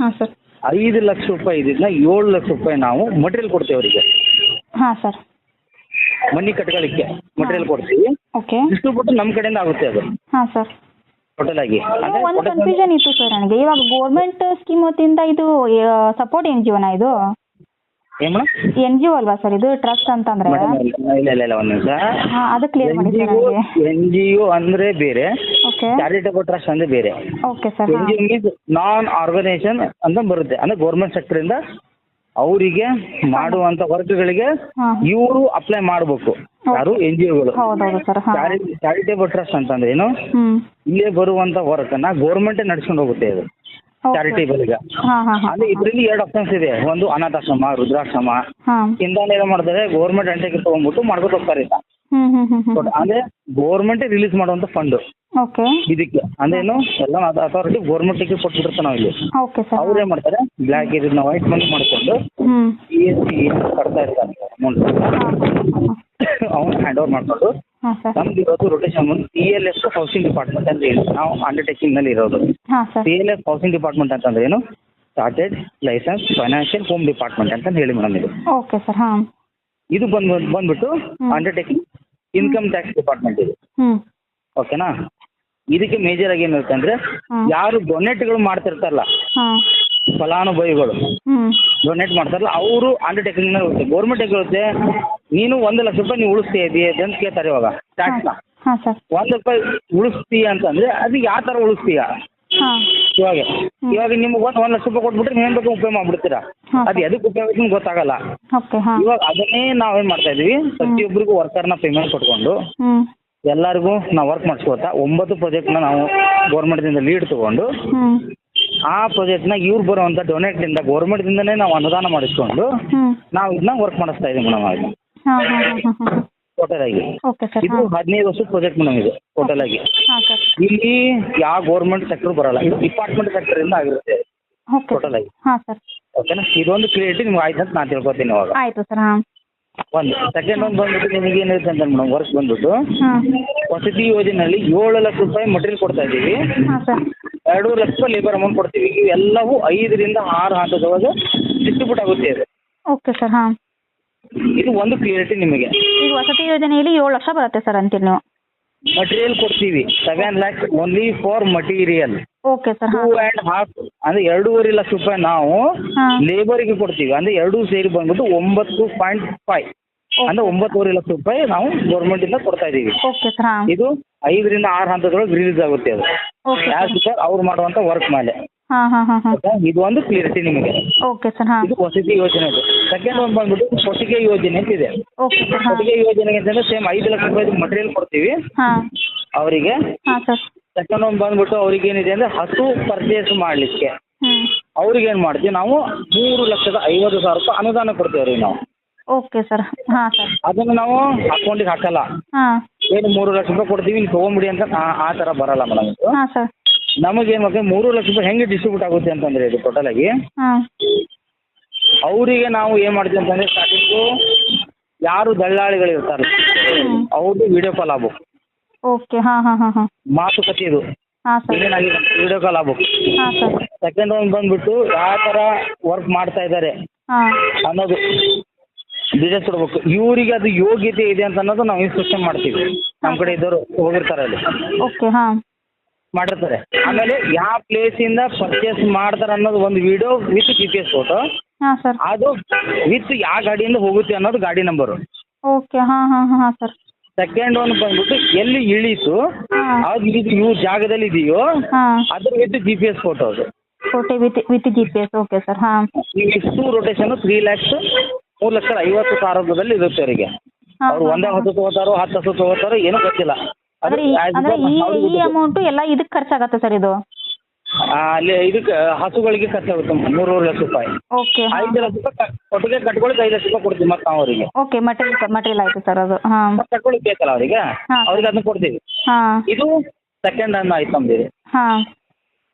ಹಾಂ ಸರ್ ಐದು ಲಕ್ಷ ರೂಪಾಯಿ ಇದನ್ನ ಏಳು ಲಕ್ಷ ರೂಪಾಯಿ ನಾವು ಮಟೀರಿಯಲ್ ಕೊಡ್ತೇವೆ ಅವರಿಗೆ. ಹಾಂ ಸರ್ ಮನಿ ಕಟ್ಕೊಳ್ಳಿಕ್ಕೆ ಮಟೀರಿಯಲ್ ಕೊಡ್ತೀವಿ. ಓಕೆ ಬಿಟ್ಟು ನಮ್ಮ ಕಡೆಯಿಂದ ಆಗುತ್ತೆ ಅದು. ಹಾಂ ಸರ್ ಟೋಟಲ್ ಆಗಿ. ಅಂದ್ರೆ ಒಂದು total ಕನ್ಫ್ಯೂಷನ್ ಇತ್ತು ಸರ್ ನನಗೆ. ಇವಾಗ ಗೋರ್ಮೆಂಟ್ ಸ್ಕೀಮ್ ವತಿಯಿಂದ ಇದು ಸಪೋರ್ಟ್ ಎನ್ ಜೀವನ ಇದು? ಏನ್ ಮೇಡಮ್? ಎನ್ ಜಿ ಒ ಅಲ್ವಾ ಸರ್? ಇದು ಟ್ರಸ್ಟ್ ಅಂತಂದ್ರೆ? ಮೇಡಮ್ ಇಲ್ಲ ಇಲ್ಲ ಇಲ್ಲ ಒಂದು ನಿಮಿಷ. ಹಾಂ ಅದು ಕ್ಲಿಯರ್ ಮಾಡಿ ಸರ್ ನನಗೆ ಎನ್ ಜಿ ಒ ಅಂದ್ರೆ ಬೇರೆ. ಓಕೆ. ಚಾರಿಟಬಲ್ ಟ್ರಸ್ಟ್ ಅಂದ್ರೆ ಬೇರೆ. Okay sir N G O means non organisation ಅಂತ ಬರುತ್ತೆ. ಅಂದ್ರೆ ಗೌರ್ಮೆಂಟ್ ಸೆಕ್ಟರಿಂದ ಅವರಿಗೆ ಮಾಡುವಂತ ವರ್ಕ್ಗಳಿಗೆ ಇವರು ಅಪ್ಲೈ ಮಾಡಬೇಕು. ಯಾರು ಎನ್ ಜಿ ಒಗಳು ಹೌದೌದು ಸರ್ ಹಾಂ. ಚಾರಿಟೇಬಲ್ ಟ್ರಸ್ಟ್ ಅಂತಂದ್ರೆ ಏನು? ಇಲ್ಲಿ ಇಲ್ಲೇ ಬರುವಂತ ವರ್ಕ್ ಅನ್ನ ಗೌರ್ಮೆಂಟ್ ನಡ್ಸ್ಕೊಂಡು ಹೋಗುತ್ತೆ ಇದು. ಚಾರಿಟೇಬಲ್ ಈಗ. ಹಾಂ ಹಾಂ ಹಾಂ. ಅಂದ್ರೆ ಇದ್ರಲ್ಲಿ ಎರಡು ಆಪ್ಷನ್ಸ್ ಇದೆ. ಒಂದು ಅನಾಥಾಶ್ರಮ ರುದ್ರಾಶ್ರಮ ಹಾಂ. ಇಂದಾನೆ ಮಾಡಿದ್ರೆ ಮಾಡ್ತಾರೆ? ಗೌರ್ಮೆಂಟ್ ಅಂಟೆಗೆ ತಗೊಂಡ್ಬಿಟ್ಟು ಮಾಡ್ಕೊತ ಹೋಗ್ತಾರೆ ಈಗ. ಅಂದ್ರೆ ಗೌರ್ಮೆಂಟ್ ರಿಲೀಸ್ ಮಾಡುವಂತ ಫಂಡ್ ಓಕೆ ಇದಕ್ಕೆ. ಅಂದ್ರೆ ಏನು? ಎಲ್ಲ ಅಥಾರಿಟಿ ಗೌರ್ಮೆಂಟಿಗೆ ಕೊಟ್ಬಿಟ್ಟಿರ್ತಾರೆ ನಾವು ಇಲ್ಲಿ. ಓಕೆ ಸರ್ ಅವ್ರು ಏನ್ ಮಾಡ್ತಾರೆ? ಬ್ಲ್ಯಾಕ್ ಇದನ್ನ ವೈಟ್ ಮನಿ ಮಾಡ್ಕೊಂಡು ಹ್ಞೂ ಪಿ ಎಸ್ ಸಿ ಕಟ್ತಾ ಇರ್ತಾರೆ? ಅಮೌಂಟ್ ಅವ್ನು ಹ್ಯಾಂಡ್ ಓವರ್ ಮಾಡ್ಕೊಂಡು ಹಾಂ ಸರ್ ನಮ್ದು ಇರೋದು ರೊಟೇಷನ್ ಬಂದು C L S housing department ಅಂತ ಹೇಳಿ. ನಾವು ಅಂಡರ್ಟೇಕಿಂಗ್ನಲ್ಲಿ ಇರೋದು. ಹಾಂ sir C L S housing department ಅಂತಂದ್ರೆ ಏನು? Started license financial home department ಅಂತ ಹೇಳಿ ಮೇಡಮ್ ಇದು. ಓಕೆ ಸರ್ ಹಾಂ. ಇದು ಬಂದು ಬಂದ್ಬಿಟ್ಟು. ಅಂಡರ್ಟೇಕಿಂಗ್ ಇನ್ಕಮ್ ಟ್ಯಾಕ್ಸ್ ಡಿಪಾರ್ಟ್ಮೆಂಟ್ ಇದು. ಹ್ಞೂ ಓಕೆನಾ ಇದಕ್ಕೆ ಮೇಜರ್ ಆಗಿ ಏನಿರುತ್ತೆ ಅಂದ್ರೆ ಯಾರು ಡೊನೇಟ್ಗಳು ಮಾಡ್ತಿರ್ತಾರಲ್ಲ. ಹಾಂ. ಫಲಾನುಭವಿಗಳು. ಹ್ಞೂ ಡೊನೇಟ್ ಮಾಡ್ತಾರಲ್ಲ ಅವರು ಅಂಡರ್ಟೇಕಿಂಗ್ನಲ್ಲಿ ಗೌರ್ಮೆಂಟ್ ಹೇಗಿರುತ್ತೆ ನೀನು ಒಂದು ಲಕ್ಷ ರೂಪಾಯಿ ನೀವು ಉಳಿಸ್ತೀಯ ಇದೆಯಾ ಅಂತ ಕೇಳ್ತಾರೆ ಇವಾಗ. ಟ್ಯಾಕ್ಸ್ನ. ಸರ್. ಒಂದು ರೂಪಾಯಿ ಉಳಿಸ್ತೀಯ ಅಂತಂದ್ರೆ ಅದು ಯಾವ ತರ ಉಳಿಸ್ತೀಯ? ಹಾಂ. ಇವಾಗ ಇವಾಗ ನಿಮ್ಗೆ ಒಂದು ಒಂದ್ ಲಕ್ಷ ರೂಪಾಯಿ ಕೊಟ್ಬಿಟ್ರೆ ನೀವೇನ್ ಬೇಕು ಉಪಯೋಗ ಮಾಡ್ಬಿಡ್ತೀರಾ? ಹಾಂ ಅದು ಎದಕ್ಕೆ ಉಪಯೋಗ ಆಗುತ್ತೆ ನಿಮ್ಗೆ ಗೊತ್ತಾಗಲ್ಲ. ಓಕೆ ಹಾಂ. ಇವಾಗ ಅದನ್ನೇ ನಾವೇನು ಮಾಡ್ತಾ ಇದೀವಿ ಪ್ರತಿಯೊಬ್ಬರಿಗೂ ವರ್ಕರ್ನ ಪೇಮೆಂಟ್ ಕೊಟ್ಕೊಂಡು ಹ್ಞೂ ಎಲ್ಲರಿಗೂ ನಾವು ವರ್ಕ್ ಮಾಡಿಸ್ಕೋತಾ ಒಂಬತ್ತು ಪ್ರಾಜೆಕ್ಟ್ನ ನಾವು ಗೌರ್ಮೆಂಟ್ದಿಂದ ಲೀಡ್ ತಗೊಂಡು ಆ ಪ್ರಾಜೆಕ್ಟ್ನ ಇವ್ರು ಬರುವಂಥ ಡೊನೇಟ್ನಿಂದ ಗೌರ್ಮೆಂಟ್ದಿಂದನೇ ನಾವು ಅನುದಾನ ಮಾಡಿಸ್ಕೊಂಡು ಹ್ಞೂ ನಾವು ಇದನ್ನ ವರ್ಕ್ ಮಾಡಿಸ್ತಾ ಇದೀವಿ ಮೇಡಮ್ ಅದನ್ನ ಹಾಂ ಹಾಂ ಹಾಂ ಹಾಂ ಹಾಂ. ಟೋಟಲ್ ಆಗಿ. ಓಕೆ ಸರ್ ಇದು ಹಾಂ. ಹದಿನೈದು ವರ್ಷದ ಪ್ರಾಜೆಕ್ಟ್ ಮೇಡಮ್ ಇದು ಟೋಟಲ್ ಆಗಿ. ಹಾಂ ಸರ್ ಇಲ್ಲಿ ಯಾವ ಗೌರ್ಮೆಂಟ್ ಸೆಕ್ಟರ್ ಬರಲ್ಲ ಇದು ಡಿಪಾರ್ಟ್ಮೆಂಟ್ ಸೆಕ್ಟರಿಂದ ಆಗಿರುತ್ತೆ. ಓಕೆ ಟೋಟಲ್ ಆಗಿ. ಹಾಂ ಸರ್ ಓಕೆನಾ ಇದೊಂದು ಕ್ರಿಯೇಟಿ ನಿಮ್ಗೆ ಆಯ್ತು ಅಂತ ನಾನು ತಿಳ್ಕೊತೀನಿ ಇವಾಗ. ಆಯ್ತು ಸರ್ ಹಾಂ. ಒಂದು ಸೆಕೆಂಡ್ ಒಂದು ಬಂದ್ಬಿಟ್ಟು ನಿಮಗೆ ಏನಿರುತ್ತೆ ಅಂತ ಮೇಡಮ್ ವರ್ಕ್ ಬಂದ್ಬಿಟ್ಟು. ಹಾಂ. ವಸತಿ ಯೋಜನೆಯಲ್ಲಿ ಏಳು ಲಕ್ಷ ರೂಪಾಯಿ ಮಟೀರಿಯಲ್ ಕೊಡ್ತಾ ಇದ್ದೀವಿ. ಹಾಂ ಸರ್ ಎರಡೂವರೆ ಲಕ್ಷ ರೂಪಾಯಿ ಲೇಬರ್ ಅಮೌಂಟ್ ಕೊಡ್ತೀವಿ. ಇವೆಲ್ಲವೂ ಐದರಿಂದ ಆರು ಹಂತದೊಳಗೆ ಡಿಸ್ಟ್ರಿಬ್ಯೂಟ್ ಆಗುತ್ತೆ. ಇದು ಓಕೆ ಸರ್ ಹಾಂ. ಇದು ಒಂದು ಕ್ಲಿಯರಿಟಿ ನಿಮಗೆ. ಈಗ ವಸತಿ ಯೋಜನೆಯಲ್ಲಿ ಏಳು ಲಕ್ಷ ಬರುತ್ತೆ ಸರ್ ಅಂತೀರಿ ನೀವು. ಮಟೀರಿಯಲ್ ಕೊಡ್ತೀವಿ. Seven lakhs only for material okay sir two ಹಾಂ. ಆ್ಯಂಡ್ ಹಾಫ್ ಅಂದ್ರೆ ಎರಡೂವರೆ ಲಕ್ಷ ರೂಪಾಯಿ ನಾವು ಲೇಬರ್ಗೆ ಕೊಡ್ತೀವಿ. ಅಂದ್ರೆ ಎರಡು ಸೇರಿ ಬಂದ್ಬಿಟ್ಟು ಒಂಬತ್ತು ಪಾಯಿಂಟ್ ಫೈವ್ ಅಂದ್ರೆ ಒಂಬತ್ತುವರೆ ಲಕ್ಷ ರೂಪಾಯಿ ನಾವು ಗೌರ್ಮೆಂಟಿಂದ ಕೊಡ್ತಾ ಇದೀವಿ ಓಕೆ ಸರ್ ಹಾಂ. ಇದು ಐದರಿಂದ ಆರು ಹಂತದೊಳಗೆ ರಿಲೀಸ್ ಆಗುತ್ತೆ ಅದು. ಓಕೆ ಯಾರು ಸರ್ ಅವ್ರು ಮಾಡುವಂತ ವರ್ಕ್ ಮೇಲೆ. ಹಾಂ ಹಾಂ ಹಾಂ ಹಾಂ. ಆಯ್ತಾ? ಇದು ಒಂದು ಕ್ಲಿಯರಿಟಿ ನಿಮಗೆ. ಓಕೆ ಸರ್ ಹಾಂ. ಇದು ವಸತಿ ಯೋಜನೆ ಇದು ಸೆಕೆಂಡ್ ಒಂದು ಬಂದ್ಬಿಟ್ಟು ಕೊಟ್ಟಿಗೆ ಯೋಜನೆ ಅಂತ ಇದೆ. ಓಕೆ ಸರ್ ಹಾಂ. ಕೊಟ್ಟಿಗೆ ಯೋಜನೆಗೆ ಅಂತಂದ್ರೆ ಸೇಮ್ ಐದು ಲಕ್ಷ ರೂಪಾಯಿ ಮಟೀರಿಯಲ್ ಕೊಡ್ತೀವಿ. ಹಾಂ. ಅವರಿಗೆ. ಹಾ ಸರ್ ಸೆಕೆಂಡ್ ಒಂದು ಬಂದ್ಬಿಟ್ಟು ಅವ್ರಿಗೆ ಏನಿದೆ ಅಂದ್ರೆ ಹಸು ಪರ್ಚೇಸ್ ಮಾಡ್ಲಿಕ್ಕೆ. ಹ್ಞೂ ಅವ್ರಿಗೆ ಏನು ಮಾಡ್ತೀವಿ? ನಾವು ಮೂರು ಲಕ್ಷದ ಐವತ್ತು ಸಾವಿರ ರೂಪಾಯಿ ಅನುದಾನ ಕೊಡ್ತೀವಿ ಅವ್ರಿಗೆ ನಾವು. ಓಕೆ ಸರ್ ಹಾ ಸರ್ ಅದನ್ನು ನಾವು ಅಕೌಂಟಿಗೆ ಹಾಕಲ್ಲ. ಹಾ. ಏನು ಮೂರು ಲಕ್ಷ ರೂಪಾಯಿ ಕೊಡ್ತೀವಿ ನೀವು ತೊಗೊಂಬಿಡಿ ಅಂತ ಆ- ತರ ಥರ ಬರಲ್ಲ ಮೇಡಮ್ ಇದು. ಹಾಂ ಸರ್ ನಮಗೇನು ಮಾಡ್ತೀವಿ ಮೂರು ಲಕ್ಷ ರೂಪಾಯಿ ಹೆಂಗೆ ಡಿಸ್ಟ್ರಿಬ್ಯೂಟ್ ಆಗುತ್ತೆ ಅಂತಂದ್ರೆ ಇದು ಟೋಟಲ್ ಆಗಿ? ಹಾಂ. ಅವರಿಗೆ ನಾವು ಏನು ಮಾಡ್ತೀವಿ ಅಂತಂದ್ರೆ ಸ್ಟಾರ್ಟಿಂಗ್ ಯಾರು ದಳ್ಳಾಳಿಗಳು ಇರ್ತಾರೆ ಅವ್ರದ್ದು ವಿಡಿಯೋ ಕಾಲ್ ಆಗ್ಬೇಕು ಓಕೆ ಹಾಂ ಹಾಂ ಹಾಂ ಹಾಂ. ಮಾತುಕತೆ ಇದು. ಹಾಂ ಸರ್. ಏನಾಗಿದೆ ವಿಡಿಯೋ ಕಾಲ್ ಆಗ್ಬೇಕು ಹಾಂ ಸರ್. ಸೆಕೆಂಡ್ ಒಂದು ಬಂದ್ಬಿಟ್ಟು ಯಾವ ತರ ವರ್ಕ್ ಮಾಡ್ತಾ ಇದ್ದಾರೆ ಹಾಂ. ಅನ್ನೋದು ಡಿಟೇಲ್ಸ್ ಕೊಡ್ಬೇಕು ಇವರಿಗೆ ಅದು ಯೋಗ್ಯತೆ ಇದೆ ಅಂತ ಅನ್ನೋದು ನಾವು ಇನ್ಸ್ಟ್ರಕ್ಷನ್ ಮಾಡ್ತೀವಿ. ನಮ್ಮ ಕಡೆ ಇದ್ದವರು ಹೋಗಿರ್ತಾರೆ ಅಲ್ಲಿ. ಓಕೆ ಹಾಂ. ಮಾಡಿರ್ತಾರೆ. ಆಮೇಲೆ ಯಾವ ಪ್ಲೇಸ್ ಇಂದ ಪರ್ಚೇಸ್ ಮಾಡ್ತಾರೆ ಅನ್ನೋದು ಒಂದು video with G P S photo ಹಾಂ ಸರ್ ಅದು ವಿತ್ ಯಾವ ಗಾಡಿಯಿಂದ ಹೋಗುತ್ತೆ ಅನ್ನೋದು ಗಾಡಿ ನಂಬರ್ ಓಕೆ ಹಾಂ ಹಾಂ ಹಾಂ ಹಾಂ ಸರ್ ಸೆಕೆಂಡ್ ಒನ್ ಬಂದ್ಬಿಟ್ಟು ಎಲ್ಲಿ ಇಳೀತು ಹಾಂ. ಅದು ಇದು ಇವು ಜಾಗದಲ್ಲಿ ಇದೆಯೋ ಹಾಂ. ಅದ್ರ with G P S photo ಅದು. Photo with with G P S okay sir ಹಾಂ ಇಷ್ಟು ರೊಟೇಷನ್ ತ್ರೀ ಲ್ಯಾಕ್ಸ್ ಮೂರು ಲಕ್ಷದ ಐವತ್ತು ಸಾವಿರದಲ್ಲಿ ಇರುತ್ತೆ ಅವರಿಗೆ. ಹಾಂ ಅವ್ರು ಒಂದೇ ಹತ್ತು ತಗೋತಾರೋ ಹತ್ತು ಹಸು ತಗೋತಾರೋ ಏನೂ ಗೊತ್ತಿಲ್ಲ. ಅಂದರೆ ಈ as ಅಂದರೆ ಈ ಅವ್ರಿಗೆ ಈ ಗೊತ್ತು. ಅಮೌಂಟು ಎಲ್ಲ ಇದಕ್ಕೆ ಖರ್ಚಾಗತ್ತೆ ಸರ್ ಇದು? ಆ, ಅಲ್ಲಿ ಇದಕ್ಕೆ ಹಸುಗಳಿಗೆ ಖರ್ಚಾಗುತ್ತೆ ಮೂರುವರೆ ಲಕ್ಷ ರೂಪಾಯಿ. ಓಕೆ ಐದು ಲಕ್ಷ ರೂಪಾಯಿ ಕ- ಒಟ್ಟಿಗೆ ಕಟ್ಕೊಳ್ಳಿಕ್ಕೆ ಐದು ಲಕ್ಷ ರೂಪಾಯಿ ಕೊಡ್ತೀವಿ ಮತ್ತೆ ನಾವು ಅವರಿಗೆ. ಓಕೆ ಮಟೀರಿಯಲ್ ಮಟೀರಿಯಲ್ ಆಯ್ತು ಸರ್ ಅದು ಹಾ. ಮತ್ತೆ ಬೇಕಲ್ಲ ಅವರಿಗೆ? ಹಾಂ. ಅವ್ರಿಗೆ ಅದನ್ನ ಕೊಡ್ತೀವಿ. ಹಾಂ. ಇದು ಸೆಕೆಂಡ್ ಅನ್ನ ಆಯ್ತು ನಮ್ದಿದೆ ಹಾ.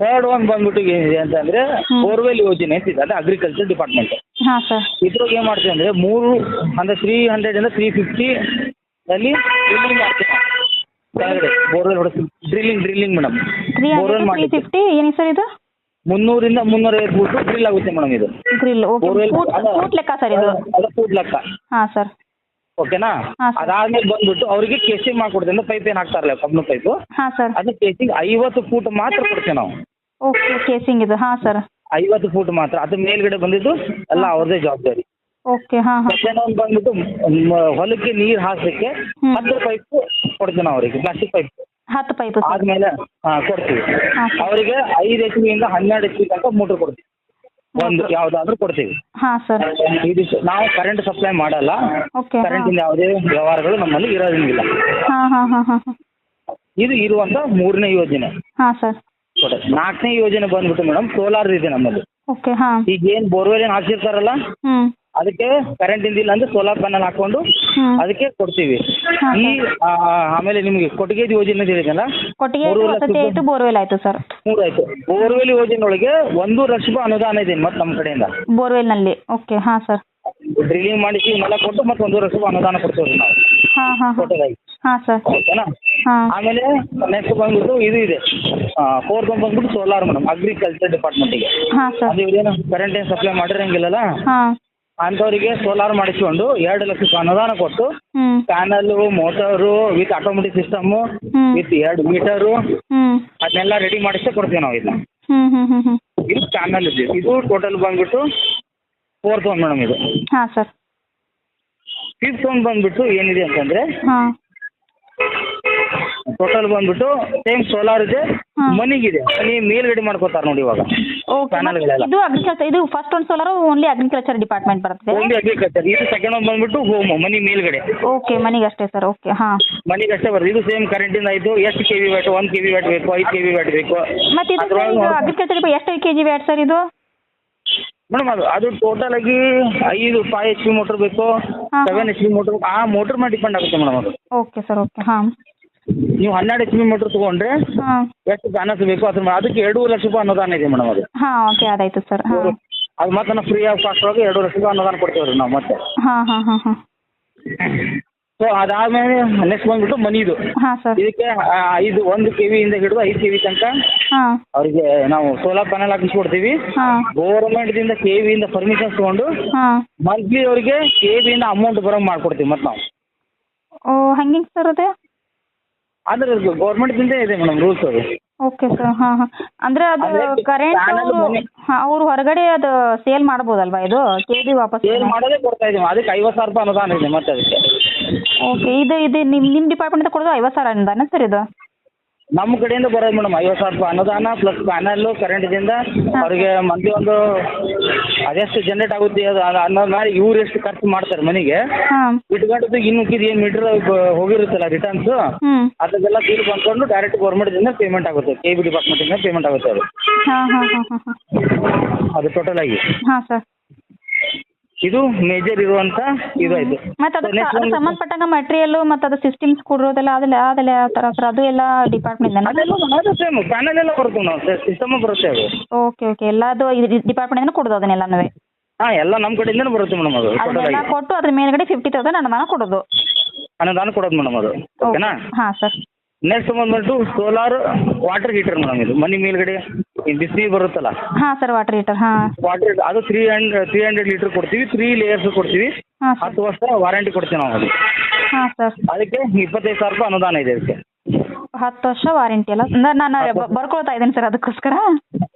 ಥರ್ಡ್ ಒನ್ ಬಂದ್ಬಿಟ್ಟು ಏನಿದೆ ಅಂತಂದ್ರೆ ಹ್ಮ್. ಬೋರ್ವೆಲ್ ಯೋಜನೆ ಅಂತ ಇದೆ ಅದು ಅಗ್ರಿಕಲ್ಚರ್ ಡಿಪಾರ್ಟ್ಮೆಂಟ್ ಹಾ ಸರ್. ಇದ್ರಾಗ ಏನು ಮಾಡ್ತೀವಿ ಅಂದ್ರೆ ಮೂರು ಅಂದ್ರೆ ತ್ರೀ ಹಂಡ್ರೆಡ್ ಇಂದ ತ್ರೀ ಫಿಫ್ಟಿ ಅಲ್ಲಿ ಬಿಲ್ಡಿಂಗ್ ಮಾಡ್ತೀವಿ. ನಾವು. ಕೆಳಗಡೆ borewell ಹೊಡಿಸ್ತೀವಿ drilling drilling madam three borewell three ಮಾಡಿ ಫಿಫ್ಟಿ ಏನಿ ಸರ್ ಇದು? ಮುನ್ನೂರಿಂದ ಮುನ್ನೂರೈವತ್ತು ಫೂಟ್ ಡ್ರಿಲ್ ಆಗುತ್ತೆ ಮೇಡಮ್ ಇದು. ಗ್ರಿಲ್ ಓಕೆ Borewell- ಫೂಟ್ ಅಲ್ಲ. ಫೂಟ್ ಲೆಕ್ಕ ಸರ್ ಇದು? ಅದು ಫೂಟ್ ಲೆಕ್ಕ. ಹಾಂ ಸರ್ ಓಕೆನಾ ಹಾಂ ಸರ್ ಅದಾದ್ಮೇಲೆ ಬಂದ್ಬಿಟ್ಟು ಅವರಿಗೆ ಕೇಸಿಂಗ್ ಮಾಡ್ಕೊಡ್ತೀವಿ ಅಂದ್ರೆ ಪೈಪ್ ಏನ್ ಹಾಕ್ತಾರಲ್ಲ ಕಬ್ಬಿಣ ಪೈಪ್ ಹಾಂ ಸರ್ ಅದು ಕೇಸಿಂಗ್ ಐವತ್ತು ಫೂಟ್ ಮಾತ್ರ ಕೊಡ್ತೀವಿ ನಾವು. ಓಕೆ ಕೇಸಿಂಗ್ ಇದು. ಹಾಂ ಸರ್ ಐವತ್ತು ಫೂಟ್ ಮಾತ್ರ. ಅದ್ರ ಮೇಲ್ಗಡೆ ಬಂದಿದ್ದು ಎಲ್ಲ ಅವ್ರದೇ ಜವಾಬ್ದಾರಿ. ಓಕೆ ಹಾಂ ಹಾಂ. ಸೆಕೆಂಡ್ ಒಂದು ಬಂದ್ಬಿಟ್ಟು ಮ- ಹೊಲಕ್ಕೆ ನೀರ್ ಹಾಸಕ್ಕೆ ಹ್ಮ್. ಹತ್ತು ಪೈಪ್ ಕೊಡ್ತೀವಿ ನಾವು ಅವರಿಗೆ ಪ್ಲಾಸ್ಟಿಕ್ ಪೈಪ್ ಹತ್ತು ಪೈಪ್ ಸರ್. ಆದ್ಮೇಲೆ ಹಾ ಕೊಡ್ತೀವಿ. ಹಾಂ ಅವರಿಗೆ ಐದು ಎಚ್ ಇಂದ ಹನ್ನೆರಡು ಎಚ್ ಪಿ ತನಕ ಮೋಟರ್ ಕೊಡ್ತೀವಿ. ಒಂದು ಯಾವ್ದಾದ್ರು ಕೊಡ್ತೀವಿ. ಹಾ ಸರ್. ಇದಿಷ್ಟು ನಾವು ಕರೆಂಟ್ ಸಪ್ಲೈ ಮಾಡಲ್ಲ. ಓಕೆ ಹಾಂ. ಯಾವುದೇ ವ್ಯವಹಾರಗಳು ನಮ್ಮಲ್ಲಿ ಇರೋದಿಲ್ಲ. ಹಾ ಹಾ ಹಾ ಇದು ಇರುವಂತ ಮೂರನೇ ಯೋಜನೆ. ಹಾ ಸರ್. ನಾಲ್ಕನೇ ಯೋಜನೆ ಬಂದ್ಬಿಟ್ಟು ಮೇಡಮ್ ಸೋಲಾರ್ ಇದೆ ನಮ್ಮಲ್ಲಿ. ಓಕೆ ಹಾ. ಈಗ ಏನ್ ಬೋರ್ವೆಲ್ ಏನ್ ಹಾಕ್ಸಿರ್ತಾರಲ್ಲ? ಅದಕ್ಕೆ ಕರೆಂಟ್ ಇಂದಿಲ್ಲ ಅಂದ್ರೆ ಸೋಲಾರ್ ಪ್ಯಾನಲ್ ಹಾಕೊಂಡು ಅದಕ್ಕೆ ಕೊಡ್ತೀವಿ. ಹಾಂ ಈ ಆ, ಆಮೇಲೆ ನಿಮಗೆ ಕೊಟ್ಟಿಗೆ ಯೋಜನೆ ಹೇಳಿದಲ್ಲ ಕೊಟ್ಟಿಗೆ ಮೂರು ಲಕ್ಷ ವಸತಿ ಬೋರ್ವೆಲ್ ಆಯ್ತು ಸರ್. ಮೂರು ಆಯ್ತು ಬೋರ್ವೆಲ್ ಯೋಜನೆ ಒಳಗೆ ಒಂದು ಲಕ್ಷ ರೂಪಾಯಿ ಅನುದಾನ ಇದೆ ಮತ್ತೆ ನಮ್ಮ ಕಡೆಯಿಂದ. ಬೋರ್ವೆಲ್ನಲ್ಲಿ. ಓಕೆ ಹಾ ಸರ್. ಡ್ರಿಲ್ಲಿಂಗ್ ಮಾಡಿಸಿ ನೆಲ ಕೊಟ್ಟು ಮತ್ತೆ ಒಂದು ಲಕ್ಷ ರೂಪಾಯಿ ಅನುದಾನ ಕೊಡ್ತೀವಿ ನಾವು. ಹಾಂ ಹಾಂ ಹಾಂ. ಟೋಟಲಾಗಿ ಹಾಂ ಸರ್. ಓಕೆನಾ? ಹಾಂ. ಆಮೇಲೆ ನೆಕ್ಸ್ಟ್ ಬಂದ್ಬಿಟ್ಟು ಇದು ಇದೆ. ಫೋರ್ ಬಂದ್ ಬಂದ್ಬಿಟ್ಟು ಸೋಲಾರ್ ಮೇಡಮ್ ಅಗ್ರಿಕಲ್ಚರ್ ಡಿಪಾರ್ಟ್ಮೆಂಟಿಗೆ ಹಾಂ ಸರ್. ಅದು ಇವ್ರೇನು ಕರೆಂಟ್ ಏನು ಸಪ್ಲೈ ಮಾಡಿರಂಗಿಲ್ಲಲ್ಲ? ಹಾಂ. ಅಂಥವ್ರಿಗೆ ಸೋಲಾರ್ ಮಾಡಿಸ್ಕೊಂಡು ಎರಡು ಲಕ್ಷ ಅನುದಾನ ಕೊಟ್ಟು panel motor with automatic system with ಎರಡು ಮೀಟರ್ ಅದನ್ನೆಲ್ಲ ರೆಡಿ ಮಾಡಿಸೇ ಕೊಡ್ತೀವಿ ನಾವು ಇದನ್ನ. ಇದು ಪ್ಯಾನಲ್ ಇದೆ. ಇದು ಟೋಟಲ್ ಬಂದ್ಬಿಟ್ಟು ಫೋರ್ ಒನ್ ಮೇಡಮ್ ಇದು. ಫಿಫ್ತ್ ಒನ್ ಬಂದ್ಬಿಟ್ಟು ಏನಿದೆ ಅಂತಂದ್ರೆ ಟೋಟಲ್ ಬಂದ್ಬಿಟ್ಟು ಸೇಮ್ ಸೋಲಾರ್ ಇದೆ ಹಾ. ಮನಿಗಿದೆ. ಮನಿ ಮೇಲ್ಗಡೆ ಮಾಡ್ಕೋತಾರ ನೋಡಿ ಇವಾಗ. ಓಕೆ ಇದು ಅಗ್ರಿಕಲ್ಚರ್ ಇದು ಫಸ್ಟ್ ಒಂದು ಸೋಲಾರ್ ಓನ್ಲಿ ಅಗ್ರಿಕಲ್ಚರ್ ಡಿಪಾರ್ಟ್ಮೆಂಟ್ ಬರುತ್ತೆ? ಓನ್ಲಿ ಅಗ್ರಿಕಲ್ಚರ್ ಇದು ಸೆಕೆಂಡ್ ಒನ್ ಬಂದ್ಬಿಟ್ಟು ಹೋಮ್ ಮನಿ ಮೇಲ್ಗಡೆ. ಓಕೆ ಮನೆಗೆ ಅಷ್ಟೇ ಸರ್ ಓಕೆ ಹಾಂ. ಮನಿಗೆ ಅಷ್ಟೇ ಬರ್ತದೆ. ಇದು ಸೇಮ್ ಕರೆಂಟಿಂದ ಆಯ್ತು ಎಷ್ಟು ಕೆ ವಿ ವ್ಯಾಟ್ ಒಂದು ಕೆ ವಿ ವ್ಯಾಟ್ ಬೇಕು ಐದು ಕೆ ವಿ ವ್ಯಾಟ್ ಬೇಕು. ಮತ್ತೆ ಇದು ಸರ್ ಇದು ಅಗ್ರಿಕಲ್ಚರ್ ಎಷ್ಟು ಕೆ ಜಿ ವ್ಯಾಟ್ ಸರ್ ಇದು? ಮೇಡಮ್ ಅದು ಅದು ಟೋಟಲ್ ಆಗಿ ಐದು ಫೈವ್ ಎಚ್ ಪಿ ಮೋಟರ್ ಬೇಕು ಹಾ, ಸೆವೆನ್ ಎಚ್ ಪಿ ಮೋಟರ್ ಆ ಮೋಟರ್ ಮೇಲೆ ಡಿಪೆಂಡ್ ಆಗುತ್ತೆ ಮೇಡಮ್ ಅದು. ಓಕೆ ಸರ್ ಓಕೆ ಹಾಂ. ನೀವು ಹನ್ನೆರಡು ಎಚ್ ಪಿ ಮೋಟ್ರ್ ತಗೊಂಡ್ರೆ ಹಾಂ. ಎಷ್ಟು ಬ್ಯಾನರ್ಸ್ ಬೇಕು? ಅದ್ರ ಅದಕ್ಕೆ ಎರಡು ಲಕ್ಷ ರೂಪಾಯಿ ಅನುದಾನ ಇದೆ ಮೇಡಮ್ ಅದು. ಹಾಂ ಓಕೆ ಅದಾಯ್ತು ಸರ್ ಹಾಂ. ಅದು ಮತ್ತೆ ನಾವು ಫ್ರೀ ಆಫ್ ಕಾಸ್ಟ್ ಒಳಗೆ ಎರಡು ಲಕ್ಷ ರೂಪಾಯಿ ಅನುದಾನ ಕೊಡ್ತೇವೆ ರೀ ನಾವು ಮತ್ತೆ. ಹಾಂ ಹಾಂ ಹಾಂ ಹಾಂ. ಸೊ ಅದಾದ್ಮೇಲೆ ನೆಕ್ಸ್ಟ್ ಬಂದ್ಬಿಟ್ಟು ಮನಿದು. ಹಾಂ ಸರ್ ಇದಕ್ಕೆ ಆ, ಐದು ಒಂದು ಕೆ ವಿಯಿಂದ ಹಿಡಿದು ಐದು ಕೆ ವಿ ತನಕ ಹಾಂ. ಅವರಿಗೆ ನಾವು ಸೋಲಾರ್ ಪ್ಯಾನೆಲ್ ಹಾಕಿಸ್ಕೊಡ್ತೀವಿ. ಹಾಂ. ಗೌರ್ಮೆಂಟ್ದಿಂದ ಕೆ ವಿಯಿಂದ ಪರ್ಮಿಷನ್ ತಗೊಂಡು ಹಾಂ. ಮಂತ್ಲಿ ಅವರಿಗೆ ಕೆ ವಿಯಿಂದ ಅಮೌಂಟ್ ಬರೋ ಮಾಡ್ಕೊಡ್ತೀವಿ ಮತ್ತೆ ನಾವು. ಓ ಹಂಗೆ ಸರ್ ಅದು? ಅಂದ್ರೆ ಗೌರ್ಮೆಂಟ್ದಿಂದ ಇದೆ ಮೇಡಮ್ ರೂಲ್ಸ್ ಅದು. ಓಕೆ ಸರ್ ಹಾಂ ಹಾಂ. ಅಂದರೆ ಅದು ಅಂದ್ರೆ ಕರೆಂಟ್ panel ಅವರು ಮನೆ- ಅವ್ರು ಹೊರಗಡೆ ಅದು ಸೇಲ್ ಮಾಡ್ಬೋದಲ್ವಾ ಇದು? ಕೆ ವಾಪಸ್ ಸೇಲ್ ಮಾಡೋದೇ ಕೊಡ್ತಾ ಇದೀವಿ ಅದಕ್ಕೆ ಐವತ್ತು ಸಾವಿರ ರೂಪಾಯಿ ಅನುದಾನ ಇದೆ ಮತ್ತೆ ಅದಕ್ಕೆ. ಓಕೆ ಇದು ಇದು ನಿಮ್ಮ ನಿಮ್ಮ ಡಿಪಾರ್ಟ್ಮೆಂಟ್ ಕೊಡೋದು ಐವತ್ತು ಸಾವಿರ ಅನುದಾನ ಸರ್ ಇದು? ನಮ್ಮ ಕಡೆಯಿಂದ ಬರೋದು ಮೇಡಮ್ ಐವತ್ತು ಸಾವಿರ ರೂಪಾಯಿ ಅನುದಾನ ಪ್ಲಸ್ ಪ್ಯಾನಲ್ಲು ಕರೆಂಟ್ದಿಂದ ಅವರಿಗೆ ಮಂತ್ಲಿ ಒಂದು ಅದೆಷ್ಟು ಜನರೇಟ್ ಆಗುತ್ತೆ ಅದು ಅದು ಅನ್ನೋ ಮೇಲೆ ಇವ್ರು ಎಷ್ಟು ಖರ್ಚು ಮಾಡ್ತಾರೆ ಮನೆಗೆ. ಹಾಂ. ಇಟ್ಕೊಂಡಿದ್ದು ಇನ್ನು ಏನು ಮೀಟ್ರ್ ಹೋಗಿರುತ್ತಲ್ಲ ರಿಟರ್ನ್ಸ್ ಅದಕ್ಕೆಲ್ಲ ಬಿಲ್ ಬಂದ್ಕೊಂಡು ಡೈರೆಕ್ಟ್ ಗೌರ್ಮೆಂಟ್ದಿಂದ ಪೇಮೆಂಟ್ ಆಗುತ್ತೆ. ಕೆ ಬಿ ಡಿಪಾರ್ಟ್ಮೆಂಟಿಂದ ಪೇಮೆಂಟ್ ಆಗುತ್ತೆ ಅದು. ಹಾಂ ಹಾಂ ಹಾಂ ಹಾಂ ಹಾಂ. ಅದು ಟೋಟಲ್ ಆಗಿ. ಹಾಂ ಸರ್ ಇದು ಮೇಜರ್ ಇರುವಂತ ಇದು ಮತ್ತೆ ಮತ್ತು ಅದಕ್ಕೆ ಒಂದು- ಸಂಬಂಧಪಟ್ಟಂಗೆ ಮಟೀರಿಯಲ್ಲು ಮತ್ತು ಅದು ಸಿಸ್ಟಮ್ಸ್ ಕೊಡಿರೋದೆಲ್ಲ ಅದೆಲ್ಲ ಅದೆಲ್ಲ ಯಾವ ಥರ ಸರ್? ಅದು ಎಲ್ಲ ಡಿಪಾರ್ಟ್ಮೆಂಟ್ ಅದೆಲ್ಲ ಅದು ಸೇಮ್ ಪ್ಯಾನಲ್ ಎಲ್ಲ ಬರುತ್ತೆ ನಾವು ಸಿಸ್ಟಮ್ ಬರುತ್ತೆ ಅದು. ಓಕೆ ಓಕೆ ಎಲ್ಲದು ಡಿಪಾರ್ಟ್ಮೆಂಟಿಂದ ಕೊಡೋದು ಅದನ್ನೆಲ್ಲನೂ ಹಾ ಎಲ್ಲ ನಮ್ಮ ಕಡೆಯಿಂದನೇ ಬರುತ್ತೆ ಮೇಡಮ್ ಅದು. ಅದೆಲ್ಲ ಅದನ್ನೆಲ್ಲ ಕೊಟ್ಟು ಅದ್ರ ಮೇಲ್ಗಡೆ ಫಿಫ್ಟಿ ತೌಸಂಡ್ ಅನುದಾನ ಕೊಡೋದು. ಅನುದಾನ ಕೊಡೋದು ಮೇಡಮ್ ಅದು. ಓಕೆನಾ ಹಾಂ ಸರ್ ನೆಕ್ಸ್ಟ್ ಬಂದ್ಬಿಟ್ಟು ಸೋಲಾರ್ ವಾಟರ್ ಹೀಟರ್ ಮೇಡಮ್ ಇದು. ಮನಿ ಮೇಲ್ಗಡೆ ಬಿಸಿ ಬರುತ್ತಲ್ಲ? ಹಾ ಸರ್ ವಾಟರ್ ಹೀಟರ್ ಹಾ. ವಾಟರ್ ಅದು three hundred three hundred liter ಕೊಡ್ತೀವಿ. ತ್ರೀ ಲೇಯರ್ಸ್ ಕೊಡ್ತೀವಿ. ಹಾಂ ಸರ್ ಹತ್ತು ವರ್ಷ ವಾರಂಟಿ ಕೊಡ್ತೀವಿ ನಾವು ಅದು ಹಾಂ ಸರ್ ಅದಕ್ಕೆ ಇಪ್ಪತ್ತೈದು ಸಾವಿರ ರೂಪಾಯಿ ಅನುದಾನ ಇದೆ ಅದಕ್ಕೆ. ಹತ್ತು ವರ್ಷ ವಾರಂಟಿ ಅಲ್ಲ? ಅಂದ್ರೆ ನಾನು ಬ- ಬರ್ಕೊಳ್ತಾ ಇದ್ದೀನಿ ಸರ್ ಅದಕ್ಕೋಸ್ಕರ.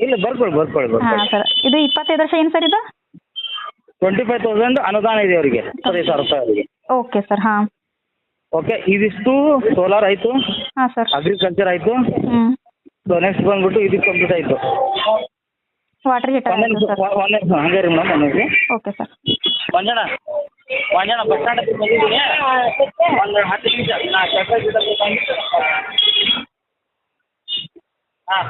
ಇಲ್ಲ ಬರ್ಕೊಳ್ಳಿ ಬರ್ಕೊಳ್ಳಿ ಹಾಂ ಬರ್ಕೊಳ್ಳಿ ಸರ್ ಇದು ಇಪ್ಪತ್ತೈದು ವರ್ಷ ಏನು ಸರ್ ಇದು? ಟ್ವೆಂಟಿ ಫೈವ್ ತೌಸಂಡ್ ಅನುದಾನ ಇದೆ ಅವರಿಗೆ. ಇಪ್ಪತ್ತೈದು ಸಾವಿರ ರೂಪಾಯಿ ಅವರಿಗೆ. ಓಕೆ ಸರ್ ಹಾಂ. ಓಕೆ ಇದಿಷ್ಟು ಸೋಲಾರ್ ಆಯಿತು. ಹಾಂ ಸರ್ ಅಗ್ರಿಕಲ್ಚರ್ ಆಯಿತು. ಹ್ಞೂ ಸೊ ನೆಕ್ಸ್ಟ್ ಬಂದ್ಬಿಟ್ಟು ಇದು ಕಂಪ್ಲೀಟ್ ಆಯಿತು. ವಾಟರ್ ಹೀಟರ್ ಒಂದೇ ಹಂಗೆ ರೀ ಮೇಡಮ್ ಒಂದೇ okay sir Manjanna Manjanna bus stand ಹತ್ರ ಬಂದಿದ್ದೀನಿ. ಒಂದು ಹತ್ತು ನಿಮಿಷ. ನಾ ಕೆಲಸ ಹಾಂ.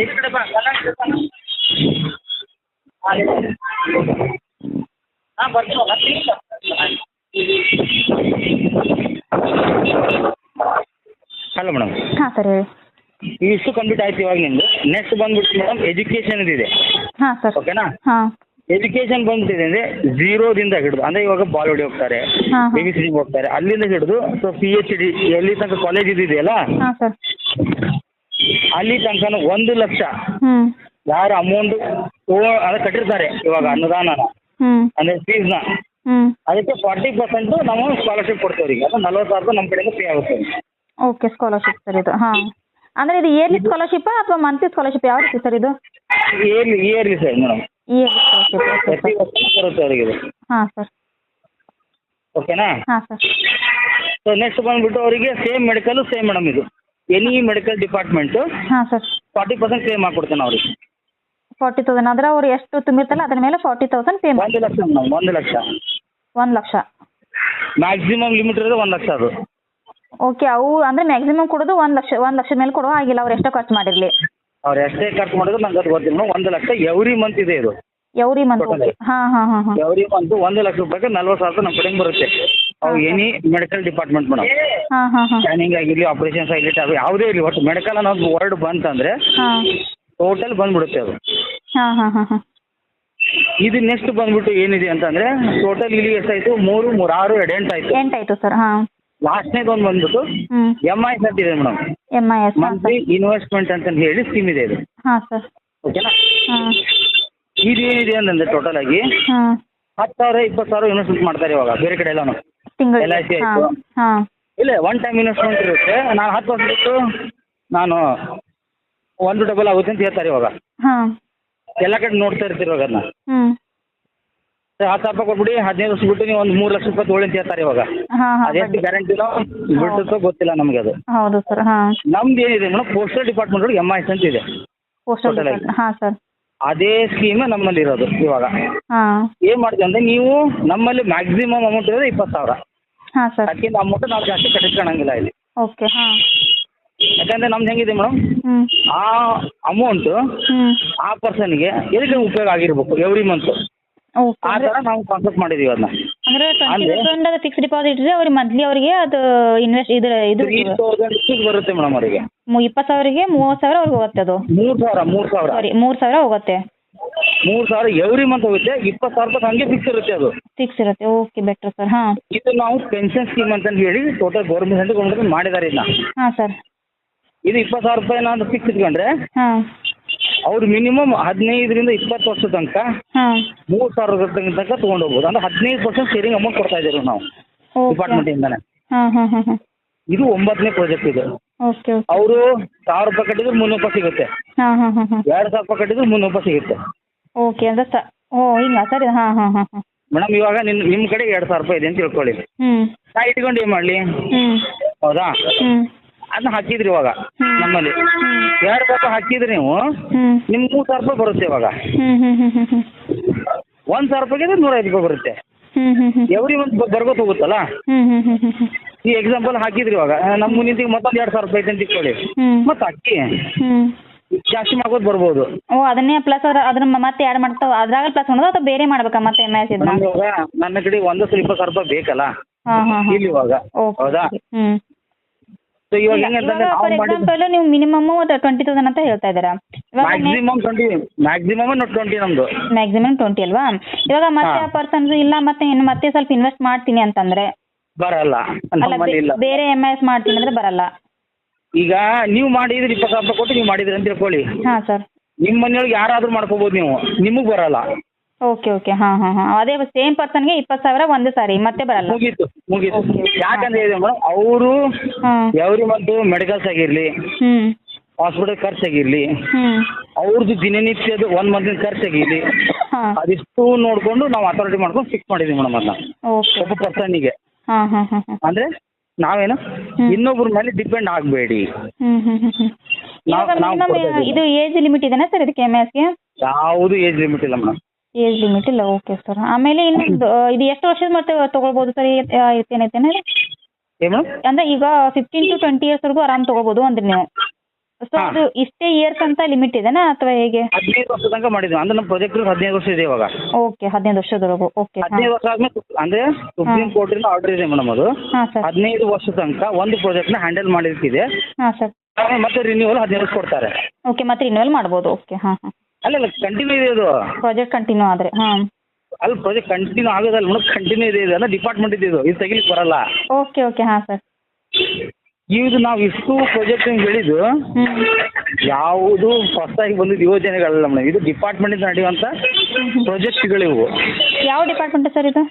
ಈ ಕಡೆ ಬಾ. ಕನ್ನಡ. ಹಾಂ ಹಾಂ ಹಲೋ ಮೇಡಮ್ ಹಾಂ ಸರ್ ಹೇಳಿ. ಇಷ್ಟು ಕಂಪ್ಲೀಟ್ ಆಯ್ತು ಇವಾಗ ನಿಮ್ದು. ನೆಕ್ಸ್ಟ್ ಬಂದ್ಬಿಟ್ಟು ಮೇಡಮ್ ಎಜುಕೇಷನ್ ಇದೆ. ಹಾಂ ಸರ್ ಓಕೆನಾ ಹಾಂ. ಎಜುಕೇಶನ್ ಬಂದ್ಬಿಟ್ಟಿದೆ ಅಂದ್ರೆ ಝೀರೋದಿಂದ ಹಿಡಿದು ಅಂದ್ರೆ ಇವಾಗ ಬಾಲ್ವಾಡಿ ಹೋಗ್ತಾರೆ ಹಾಂ ಬಿ ಬಿ ಸಿ ಹೋಗ್ತಾರೆ ಅಲ್ಲಿಂದ ಹಿಡಿದು ಸೊ ಪಿ ಎಚ್ ಡಿ ಎಲ್ಲಿ ತನಕ ಕಾಲೇಜ್ ಇದೆಯಲ್ಲ? ಹಾಂ ಸರ್ ಅಲ್ಲಿ ತನಕ ಒಂದು ಲಕ್ಷ. ಹ್ಞೂ ಯಾರು ಅಮೌಂಟ್ ಅದ ಕಟ್ಟಿರ್ತಾರೆ ಇವಾಗ ಅನುದಾನನ ಅಂದರೆ ಫೀಸ್ನ? ಅದಕ್ಕೆ ಫಾರ್ಟಿ ಪರ್ಸೆಂಟ್ ನಾವು ಸ್ಕಾಲರ್ಶಿಪ್ ಕೊಡ್ತೀವಿ ಅದು ನಲ್ವತ್ತು ಸಾವಿರ ನಮ್ಮ ಕಡೆಯಿಂದ ಪೇ ಆಗುತ್ತೆ. ಓಕೆ ಸ್ಕಾಲರ್ಶಿಪ್ ಸರ್ ಇದು. ಹಾ. ಅಂದ್ರೆ ಇದು ಇಯರ್ಲಿ ಸ್ಕಾಲರ್ಶಿಪ್ ಅಥವಾ ಮಂತ್ಲಿ ಸ್ಕಾಲರ್ಶಿಪ್ ಯಾವ ರೀತಿ ಸರ್ ಇದು? Yearly yearly sir madam. Yearly scholarship ಪ್ರತಿ ವರ್ಷ ಬರುತ್ತೆ ಅವರಿಗೆ ಇದು. ಹಾಂ ಸರ್ ಓಕೆನಾ ಹಾ ಸರ್ ಸೊ ನೆಕ್ಸ್ಟ್ ಬಂದ್ಬಿಟ್ಟು ಅವರಿಗೆ ಸೇಮ್ ಮೆಡಿಕಲ್ ಸೇಮ್ ಮೇಡಮ್ ಇದು. ಎನಿ ಮೆಡಿಕಲ್ ಡಿಪಾರ್ಟ್ಮೆಂಟ್ ಹಾ ಸರ್ ಫಾರ್ಟಿ ಪರ್ಸೆಂಟ್ ಸೇಮ್ ಮಾಡ್ಕೊಡ್ತೇನೆ ಅವ್ರಿಗೆ. ಫಾರ್ಟಿ ತೌಸಂಡ್ ಅಂದ್ರೆ ಅವ್ರು ಎಷ್ಟು ತುಂಬಿರ್ತಾರಲ್ಲ ಅದ್ರ ಮೇಲೆ ಫಾರ್ಟಿ ತೌಸಂಡ್ ಪೇ ಮಾಡಿ ಒಂದು ಲಕ್ಷ ಮೇಡಮ್ ಒಂದು ಲಕ್ಷ. ಒಂದು ಲಕ್ಷ. ಮ್ಯಾಕ್ಸಿಮಮ್ ಲಿಮಿಟ್ ಇರೋದು ಒಂದು ಲಕ್ಷ ಅದು. ಓಕೆ ಅವು ಅಂದ್ರೆ ಮ್ಯಾಕ್ಸಿಮಮ್ ಕೊಡೋದು ಒಂದು ಲಕ್ಷ ಒಂದು ಲಕ್ಷದ ಮೇಲೆ ಕೊಡೋ ಆಗಿಲ್ಲ ಅವ್ರು ಎಷ್ಟೋ ಖರ್ಚು ಮಾಡಿರಲಿ. ಅವ್ರು ಎಷ್ಟೇ ಖರ್ಚು ಮಾಡಿದ್ರು ನಂಗೆ ಅದು ಗೊತ್ತಿಲ್ಲ ಮೇಡಮ್ ಒಂದು ಲಕ್ಷ ಎವ್ರಿ ಮಂತ್ ಇದೆ ಇದು. Every month. ಓಕೆ ಹಾಂ ಹಾಂ ಹಾಂ ಹಾಂ. ಎವ್ರಿ ಮಂತ್ ಒಂದು ಲಕ್ಷ ರೂಪಾಯಿಗೆ ನಲ್ವತ್ತು ಸಾವಿರ ರೂಪಾಯಿ ನಮ್ಮ ಕಡೆಗೆ ಬರುತ್ತೆ. ಅವು ಎನಿ ಮೆಡಿಕಲ್ ಡಿಪಾರ್ಟ್ಮೆಂಟ್ ಮೇಡಮ್. ಹಾಂ ಹಾಂ ಹಾಂ. ಸ್ಕ್ಯಾನಿಂಗ್ ಆಗಿರಲಿ ಆಪರೇಷನ್ಸ್ ಆಗಿರಲಿ ಯಾವುದೇ ಇರಲಿ ಒಟ್ಟು ಮೆಡಿಕಲ್ ಅನ್ನೋದು ವರ್ಡ್ ಬಂತಂದರೆ ಹಾಂ. ಟೋಟಲ್ ಬಂದ್ಬಿಡುತ್ತೆ ಅದು. ಹಾಂ ಹಾಂ ಹಾಂ ಹಾಂ. ಇದು ನೆಕ್ಸ್ಟ್ ಬಂದ್ಬಿಟ್ಟು ಏನಿದೆ ಅಂತಂದ್ರೆ ಟೋಟಲ್ ಇಲ್ಲಿ ಎಷ್ಟಾಯ್ತು? ಮೂರು ಮೂರು ಆರು ಎರಡು ಎಂಟು ಎಂಟಾಯ್ತು. ಎಂಟಾಯಿತು ಸರ್ ಹಾಂ. ಲಾಸ್ಟ್ನೇದು ಒಂದು ಬಂದ್ಬಿಟ್ಟು ಎಂ ಎಂ ಐ ಅಂತ ಇದೆ madam. M I S monthly investment ಅಂತ ಹೇಳಿ ಸ್ಕೀಮ್ ಇದೆ ಇದು. ಹಾಂ ಸರ್ ಓಕೆನಾ ಹಾಂ. ಇದು ಏನಿದೆ ಅಂತಂದ್ರೆ ಟೋಟಲ್ ಆಗಿ ಹಾಂ. ಹತ್ತು ಸಾವಿರ ಇಪ್ಪತ್ತು ಸಾವಿರ ಇನ್ವೆಸ್ಟ್ಮೆಂಟ್ ಮಾಡ್ತಾರೆ ಇವಾಗ ಬೇರೆ ಕಡೆ ಎಲ್ಲಾನು. ಎಲ್ ಐ ಸಿ ಆಯ್ತು. ಹಾಂ ಇಲ್ಲ ಒನ್ ಟೈಮ್ ಇನ್ವೆಸ್ಟ್ಮೆಂಟ್ ಇರುತ್ತೆ. ನಾನು ಹತ್ತು ವರ್ಷ ಬಿಟ್ಟು ನಾನು ಒಂದು ಡಬಲ್ ಆಗುತ್ತೆ ಅಂತ ಹೇಳ್ತಾರೆ ಇವಾಗ. ಹಾಂ. ಎಲ್ಲ ಕಡೆ ನೋಡ್ತಾ ಇರ್ತೀರಿ ಇವಾಗ ಅದನ್ನ. ಹ್ಞೂ ಹತ್ತು ಸಾವಿರ ರೂಪಾಯಿ ಕೊಟ್ಬಿಡಿ ಹದಿನೈದು ವರ್ಷ ಬಿಟ್ಟು ನೀವು ಒಂದು ಮೂರು ಲಕ್ಷ ರೂಪಾಯಿ ತೊಗೊಳ್ಳಿ ಅಂತ ಹೇಳ್ತಾರೆ ಇವಾಗ. ಹಾಂ ಹಾಂ ಅದೆಷ್ಟು ಗ್ಯಾರಂಟಿನೋ ಬಿಟ್ಟಿರ್ತೋ ಗೊತ್ತಿಲ್ಲ ನಮಗೆ ಅದು. ಹೌದು ಸರ್ ಹಾಂ. ನಮ್ದು ಏನಿದೆ ಮೇಡಮ್ ಪೋಸ್ಟಲ್ ಡಿಪಾರ್ಟ್ಮೆಂಟ್ ಒಳಗೆ ಎಂ ಐ ಅಂತ ಇದೆ. ಪೋಸ್ಟಲ್ Total ಆಗಿ. ಹಾಂ ಸರ್. ಅದೇ ಸ್ಕೀಮ್ ನಮ್ಮಲ್ಲಿ ಇರೋದು ಇವಾಗ. ಹಾಂ. ಏನು ಮಾಡ್ತೀವಿ ಅಂದ್ರೆ ನೀವು ನಮ್ಮಲ್ಲಿ ಮ್ಯಾಕ್ಸಿಮಮ್ ಅಮೌಂಟ್ ಇರೋದು ಇಪ್ಪತ್ತು ಸಾವಿರ. ಹಾಂ ಸರ್. ಅದಕ್ಕಿಂತ ಅಮೌಂಟ್ ನಾವು ಜಾಸ್ತಿ ಕಟ್ಟಿಸ್ಕೊಳಂಗಿಲ್ಲ ಇಲ್ಲಿ. ಓಕೆ ಹಾಂ. ಯಾಕಂದರೆ ನಮ್ದು ಹೆಂಗಿದೆ ಮೇಡಮ್? ಆ ಅಮೌಂಟ್ ಆ ಪರ್ಸನ್ಗೆ ಎಲ್ಲಿ ಉಪಯೋಗ ಆಗಿರ್ಬೇಕು ಎವ್ರಿ ಮಂತ್ ಓಕೆ ಆ ತರ ನಾವು ಕಾನ್ಸೆಪ್ಟ್ ಮಾಡಿದೀವಿ ಅದನ್ನ. ಅಂದರೆ ಟ್ವೆಂಟಿ ಅಂದ್ರೆ- ತೌಸಂಡ್ ಅದು ಫಿಕ್ಸ್ ಡಿಪಾಸಿಟ್ ಇದ್ರೆ ಅವ್ರಿಗೆ ಮಂತ್ಲಿ ಅವರಿಗೆ ಅದು ಇನ್ವೆಸ್ಟ್ ಇದ್ರ ಇದು ತ್ರೀ ತೌಸಂಡ್ ಬರುತ್ತೆ ಮೇಡಮ್ ಅವರಿಗೆ. ಮು- ಇಪ್ಪತ್ತು ಸಾವಿರಗೆ ಮೂವತ್ತು ಸಾವಿರ ಅವ್ರಿಗೆ ಹೋಗುತ್ತೆ ಅದು. ಮೂರ್ ಸಾವಿರ ಮೂರ್ ಸಾವಿರ. ಸಾರಿ ಮೂರು ಸಾವಿರ ಹೋಗುತ್ತೆ. ಮೂರ್ ಸಾವಿರ ಎವ್ರಿ ಮಂತ್ ಹೋಗುತ್ತೆ ಇಪ್ಪತ್ತು ಸಾವಿರ ರೂಪಾಯಿ ಹಂಗೆ ಫಿಕ್ಸ್ ಇರುತ್ತೆ ಅದು. ಫಿಕ್ಸ್ ಇರುತ್ತೆ ಓಕೆ ಬೆಟರ್ ಸರ್ ಹಾ. ಇದು ನಾವು ಪೆನ್ಷನ್ ಸ್ಕೀಮ್ ಅಂತ ಹೇಳಿ ಟೋಟಲ್ ಗೌರ್ಮೆಂಟ್ ಗೌರ್ಮೆಂಟ್ ಮಾಡಿದ್ದಾರೆ ಇದನ್ನ. ಹಾಂ ಸರ್ ಇದು ಇಪ್ಪತ್ತು ಸಾವಿರ ರೂಪಾಯಿ ನಾನು ಫಿಕ್ಸ್ ಇಟ್ಕೊಂಡ್ರೆ ಹಾಂ. ಅವ್ರು ಮಿನಿಮಮ್ ಹದಿನೈದರಿಂದ ಇಪ್ಪತ್ತು ವರ್ಷ ತನಕ ಹಾಂ. ಮೂರು ಸಾವಿರ ತನಕ ತೊಗೊಂಡು ಹೋಗ್ಬೋದು ಅಂದ್ರೆ ಹದಿನೈದು ಪರ್ಸೆಂಟ್ ಸೇರಿಂಗ್ ಅಮೌಂಟ್ ಕೊಡ್ತಾ ಇದ್ದೀವಿ ನಾವು ಡಿಪಾರ್ಟ್ಮೆಂಟ್ ಇಂದಾನೆ. ಹಾಂ ಹಾಂ ಹಾಂ ಹಾಂ. ಇದು ಒಂಬತ್ತನೇ ಪ್ರಾಜೆಕ್ಟ್ ಇದು. ಓಕೆ ಓಕೆ ಅವರು ಸಾವಿರ ರೂಪಾಯಿ ಕಟ್ಟಿದ್ರೆ ಮುನ್ನೂರು ರೂಪಾಯಿ ಸಿಗುತ್ತೆ. ಹಾಂ ಹಾಂ ಹಾಂ ಹಾಂ. ಎರಡು ಸಾವಿರ ರೂಪಾಯಿ ಕಟ್ಟಿದ್ರೆ ಮುನ್ನೂರು ರೂಪಾಯಿ ಸಿಗುತ್ತೆ. ಓಕೆ ಅಂದ್ರೆ ಸ ಓ ಇಲ್ಲ ಸರಿ ಹಾಂ ಹಾಂ ಹಾಂ ಹಾಂ. ಮೇಡಮ್ ಇವಾಗ ನಿಮ್ ನಿಮ್ಮ ಕಡೆ ಎರಡು ಸಾವಿರ ರೂಪಾಯಿ ಇದೆ ಅಂತ ತಿಳ್ಕೊಳ್ಳಿ. ಹ್ಞೂ ನಾ ಇಟ್ಕೊಂಡು ಏನು ಮಾಡಲಿ? ಹ್ಞೂ ಹೌದಾ? ಹ್ಞೂ ಅದನ್ನ ಹಾಕಿದ್ರಿ ಇವಾಗ. ನಮ್ಮಲ್ಲಿ. ಎರಡು ಸಾವಿರ ಹಾಕಿದ್ರಿ ನೀವು ಹ್ಮ್. ನಿಮ್ಗೆ ಮೂರು ಸಾವಿರ ರೂಪಾಯಿ ಬರುತ್ತೆ ಇವಾಗ. ಹ್ಮ್ ಹ್ಮ್ ಹ್ಮ್ ಹ್ಮ್ ಹ್ಞೂ ಸಾವಿರ ರೂಪಾಯಿಗೆ ನೂರ ಐದು ರೂಪಾಯಿ ಬರುತ್ತೆ. ಹ್ಞೂ ಹ್ಞೂ ಎವ್ರಿ ಮಂತ್ ಬರ್ಗೋತ್ ಹೋಗುತ್ತಲ್ಲ? ಈ ಎಕ್ಸಾಂಪಲ್ ಹಾಕಿದ್ರಿ ಇವಾಗ. ಆ, ನಮ್ಮ ಮುಂದಿನ ಮತ್ತೊಂದು ಎರಡು ಸಾವಿರ ರೂಪಾಯಿ ಐತೆ ಅಂತ ಇಟ್ಕೊಳ್ಳಿ. ಮತ್ತ ಮತ್ತೆ ಅಕ್ಕಿ ಹ್ಮ್. ಜಾಸ್ತಿ ಮಾಡ್ಕೋತ ಬರ್ಬೋದು. ಓ ಅದನ್ನೇ ಪ್ಲಸ್ ಅವ್ರ ಅದನ್ನ ಮತ್ತೆ ಆ್ಯಡ್ ಮಾಡ್ತಾವ. ಅದ್ರಾಗ ಪ್ಲಸ್ ಮಾಡೋದು ಅಥವಾ ಬೇರೆ ಮಾಡ್ಬೇಕಾ ಮತ್ತೆ ಎಂ ಎಸ್ ಇದನ್ನ ನಮ್ಗೆ ಇವಾಗ ನನ್ನ ಕಡೆ ಒಂದು ಸಲ ಇಪ್ಪತ್ತು ಸಾವಿರ ರೂಪಾಯಿ ಬೇಕಲ್ಲ? ಹಾಂ ಹಾಂ ಹಾಂ. ಇಲ್ಲಿ ಇವಾಗ. ಓಕೆ ಹೌದಾ? ಸೊ ಇವಾಗ ಹೆಂಗಂತಂದ್ರೆ ಇವಾಗ ನಾವು ಮಾಡಿದ ಎಕ್ಸಾಂಪಲ್ ನೀವು ಮಿನಿಮಮ್ ಟ್ವೆಂಟಿ ತೌಸಂಡ್ ಅಂತ ಹೇಳ್ತಾ ಇದ್ದೀರಾ? ಇವಾಗ ಮ್ಯಾಕ್ಸಿಮಮ್ ಟ್ವೆಂಟಿ ಮ್ಯಾಕ್ಸಿಮಮ್ ಟ್ವೆಂಟಿ ನಮ್ದು. ಮ್ಯಾಕ್ಸಿಮಮ್ ಟ್ವೆಂಟಿ ಅಲ್ವಾ? ಇವಾಗ ಮತ್ತೆ. ಆ ಪರ್ಸನ್ಸ್ ಇಲ್ಲ ಮತ್ತೆ ಇನ್ನು ಮತ್ತೆ ಸ್ವಲ್ಪ ಇನ್ವೆಸ್ಟ್ ಮಾಡ್ತೀನಿ ಅಂತಂದ್ರೆ? ಬರಲ್ಲ. ಅಲ್ಲ ನಮ್ಮಲ್ಲಿ ಬೇ- ಬೇರೆ ಎಂ ಎಸ್ ಮಾಡ್ತೀನಿ ಅಂದ್ರೆ ಬರಲ್ಲ. ಈಗ ನೀವು ಮಾಡಿದ್ರೆ ಇಪ್ಪತ್ತು ಸಾವಿರ ರೂಪಾಯಿ ಕೊಟ್ಟು ನೀವು ಮಾಡಿದ್ರಿ ಅಂತ ತಿಳ್ಕೊಳ್ಳಿ. ಹಾ ಸರ್ ನಿಮ್ಮ ಮನೆಯೊಳಗೆ ಯಾರಾದ್ರೂ ಮಾಡ್ಕೋಬೋದು ನೀವು. ನಿಮಗೆ ಬರಲ್ಲ. ಓಕೆ ಓಕೆ ಹಾ ಹಾ ಹಾಂ. ಅದೇ ಸೇಮ್ ಪರ್ಸನ್ಗೆ ಇಪ್ಪತ್ತು ಸಾವಿರ ಒಂದೇ ಸಾರಿ. ಮತ್ತೆ ಬರಲ್ಲ. ಮುಗೀತು ಮುಗೀತು. Okay, okay. ಯಾಕಂದ್ರೆ ಇದೆ ಮೇಡಮ್ ಅವರು ಹಾಂ. ಎವ್ರಿ ಮಂತ್ ಮೆಡಿಕಲ್ಸ್ ಆಗಿರ್ಲಿ ಹ್ಞೂ ಹಾಸ್ಪಿಟಲ್ ಖರ್ಚಾಗಿರಲಿ ಹ್ಞೂ ಅವ್ರದ್ದು ದಿನನಿತ್ಯದ ಒಂದ್ ಮಂದಿನ ಖರ್ಚಾಗಿರಲಿ ಹಾಂ. ಅದಿಷ್ಟು ನೋಡ್ಕೊಂಡು ನಾವು ಅಥಾರಿಟಿ ಮಾಡ್ಕೊಂಡು ಫಿಕ್ಸ್ ಮಾಡಿದ್ವಿ ಮೇಡಮ್ ಅದನ್ನ. ಓಕೆ ಒಬ್ಬ ಪರ್ಸನ್ನಿಗೆ ಹಾಂ ಹಾಂ ಹಾಂ ಹಾಂ. ಅಂದರೆ ನಾವೇನು? ಇನ್ನೊಬ್ಬರ ಇನ್ನೊಬ್ರ ಮೇಲೆ ಡಿಪೆಂಡ್ ಆಗಬೇಡಿ. ಹ್ಞೂ ನಾವ್- ಇವಾಗ ನಾವ್ ಮಿನಿಮಮ್ ಕೊಡ್ತಾ ಇದ್ದೀವಿ. ಇದು ಏಜ್ ಲಿಮಿಟ್ ಇದೆನಾ ಸರ್ ಇದಕ್ಕೆ ಎಂ ಎಸ್ಗೆ ಯಾವುದು ಏಜ್ ಲಿಮಿಟ್ ಇಲ್ಲ ಮೇಡಮ್ ಏಜ್ ಲಿಮಿಟ್ ಇಲ್ಲ ಓಕೆ ಸರ್ ಆಮೇಲೆ ಇನ್ನೊಂದು ಇದು ಎಷ್ಟು ವರ್ಷದ ಮತ್ತೆ ತಗೋಬಹುದು ಸರ್ ಏನೈತೇನೆ ಏನು ಅಂದ್ರೆ ಈಗ ಫಿಫ್ಟೀನ್ ಟು ಟ್ವೆಂಟಿ ಇಯರ್ಸ್ವರೆಗೂ ಆರಾಮ್ ತಗೋಬಹುದು ಅಂದ್ರಿ ನೀವು. ಸೊ. ಅದು ಇಷ್ಟೇ ಇಯರ್ಸ್ ಅಂತ ಲಿಮಿಟ್ ಇದೆನಾ ಅಥವಾ ಹೇಗೆ? ಹದಿನೈದು ವರ್ಷ ತನಕ ಮಾಡಿದ್ವಿ. ಅಂದ್ರೆ ನಮ್ಮ ಪ್ರಾಜೆಕ್ಟ್ ಹದಿನೈದು ವರ್ಷ ಇದೆ ಇವಾಗ. ಓಕೆ ಹದಿನೈದು ವರ್ಷದವರೆಗೂ. ಓಕೆ ಹದಿನೈದು ವರ್ಷ ಆದ್ಮೇಲೆ ಅಂದ್ರೆ ಸುಪ್ರೀಂ ಕೋರ್ಟಿಂದ ಆರ್ಡರ್ ಇದೆ ಮೇಡಮ್ ಅದು. ಹದಿನೈದು ವರ್ಷ ತನಕ ಒಂದು ಪ್ರಾಜೆಕ್ಟ್ನ ಹ್ಯಾಂಡಲ್ ಮಾಡಿರ್ತಿದೆ ಹಾಂ ಸರ್ ಮತ್ತೆ ರಿನ್ಯೂವಲ್ ಹದಿನೈದು ವರ್ಷ ಕೊಡ್ತಾರೆ. ಓಕೆ ಮತ್ತೆ ರಿನ್ಯೂವಲ್ ಮಾಡ್ಬೋದು. ಓಕೆ ಹಾಂ ಹಾಂ. ಅಲ್ಲ ಕಂಟಿನ್ಯೂ ಇದೆ ಅದು. ಪ್ರಾಜೆಕ್ಟ್ ಕಂಟಿನ್ಯೂ ಆದರೆ ಹಾಂ. ಅಲ್ಲಿ ಪ್ರಾಜೆಕ್ಟ್ ಕಂಟಿನ್ಯೂ ಆಗೋದಲ್ಲ ಮೇಡಮ್ ಕಂಟಿನ್ಯೂ ಇದೆ ಇದು ಡಿಪಾರ್ಟ್ಮೆಂಟ್ ಇದೆ ಇದು. ಇದು ತೆಗಿಲಿಕ್ಕೆ ಬರಲ್ಲ. ಓಕೆ ಓಕೆ ಹಾಂ ಸರ್ ಇದು ನಾವು ಇಷ್ಟು ಪ್ರಾಜೆಕ್ಟ್ ಹೇಳಿದ್ದು ಯಾವುದು ಹೊಸದಾಗಿ ಬಂದಿದ್ದು ಯೋಜನೆಗಳಲ್ಲ ಮೇಡಮ್. ಇದು ಡಿಪಾರ್ಟ್ಮೆಂಟಿಂದ ನಡೆಯುವಂಥ ಪ್ರಾಜೆಕ್ಟ್ಗಳಿವು ಯಾವ ಡಿಪಾರ್ಟ್ಮೆಂಟ್ ಸರ್ ಇದು?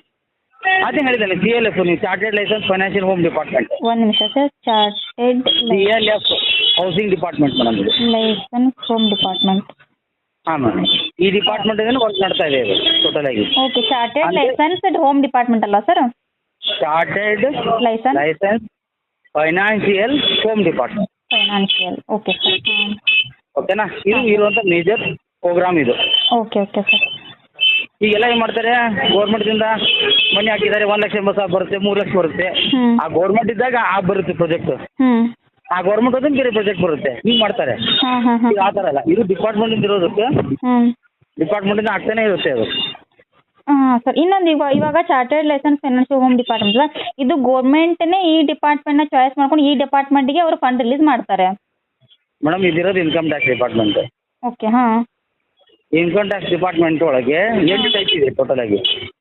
ಅದೇ ಹೇಳಿದಲ್ಲ ಸಿ ಎಲ್ ಎಫ್ ನೀವು chartered license financial home department ಒಂದು ನಿಮಿಷ sir chartered C L F housing department madam ಇದು. ಲೈಸೆನ್ಸ್ ಹೋಮ್ ಡಿಪಾರ್ಟ್ಮೆಂಟ್ ಹಾಂ ಮ್ಯಾಮ್ ಈ ಡಿಪಾರ್ಟ್ಮೆಂಟ್ ವರ್ಕ್ ಮಾಡ್ತಾ ಇದೆ ಇದು ಟೋಟಲ್ ಆಗಿ. ಓಕೆ ಚಾರ್ಟೆಡ್ ಅಂದ್ರೆ- ಲೈಸೆನ್ಸ್ ಹೋಮ್ ಡಿಪಾರ್ಟ್ಮೆಂಟ್ ಅಲ್ಲ sir chartered license license financial home department financial okay sir ಓಕೆನಾ ಇದು ಇರುವಂತ ಮೇಜರ್ ಪ್ರೋಗ್ರಾಮ್ ಇದು. ಓಕೆ ಓಕೆ ಸರ್ ಈಗೆಲ್ಲ ಏನು ಮಾಡ್ತಾರೆ? ಗೌರ್ಮೆಂಟ್ದಿಂದ ಮನೆ ಹಾಕಿದ್ದಾರೆ ಒಂದು ಲಕ್ಷ ಎಂಬತ್ತು ಸಾವಿರ ಬರುತ್ತೆ ಮೂರ್ ಲಕ್ಷ ಬರುತ್ತೆ. ಆ ಗೌರ್ಮೆಂಟ್ ಇದ್ದಾಗ ಆ ಬರುತ್ತೆ ಪ್ರಾಜೆಕ್ಟ್ ಹ್ಞೂ ಆ ಗೌರ್ಮೆಂಟ್ ಅದನ್ನ ಬೇರೆ ಪ್ರಾಜೆಕ್ಟ್ ಬರುತ್ತೆ. ಹಿಂಗ್ ಮಾಡ್ತಾರೆ. ಹಾಂ ಹಾಂ ಹಾಂ. ಇದು ಆ ಥರ ಅಲ್ಲ. ಇದು ಡಿಪಾರ್ಟ್ಮೆಂಟ್ ಇರೋದಕ್ಕೆ ಡಿಪಾರ್ಟ್ಮೆಂಟ್ ಇಂದ ಆಗ್ತಾನೆ ಇರುತ್ತೆ ಅದು. ಹಾಂ ಸರ್. ಇನ್ನೊಂದು ಇವಾಗ ಇವಾಗ chartered license financial home department ಇದು ಗೌರ್ಮೆಂಟ್ನೇ ಈ ಡಿಪಾರ್ಟ್ಮೆಂಟ್ನ ಚಾಯ್ಸ್ ಮಾಡ್ಕೊಂಡು ಈ ಡಿಪಾರ್ಟ್ಮೆಂಟ್ಗೆ ಅವರು ಫಂಡ್ ರಿಲೀಸ್ ಮಾಡ್ತಾರೆ. ಮೇಡಮ್ ಇದಿರೋದು ಇನ್ಕಮ್ ಟ್ಯಾಕ್ಸ್ ಡಿಪಾರ್ಟ್ಮೆಂಟ್ ಓಕೆ ಹಾ. ಇನ್ಕಮ್ ಟ್ಯಾಕ್ಸ್ ಡಿಪಾರ್ಟ್ಮೆಂಟ್ ಒಳಗೆ ಎಂಟು ಟೈಪ್ ಇದೆ ಟೋಟಲ್ ಆಗಿ.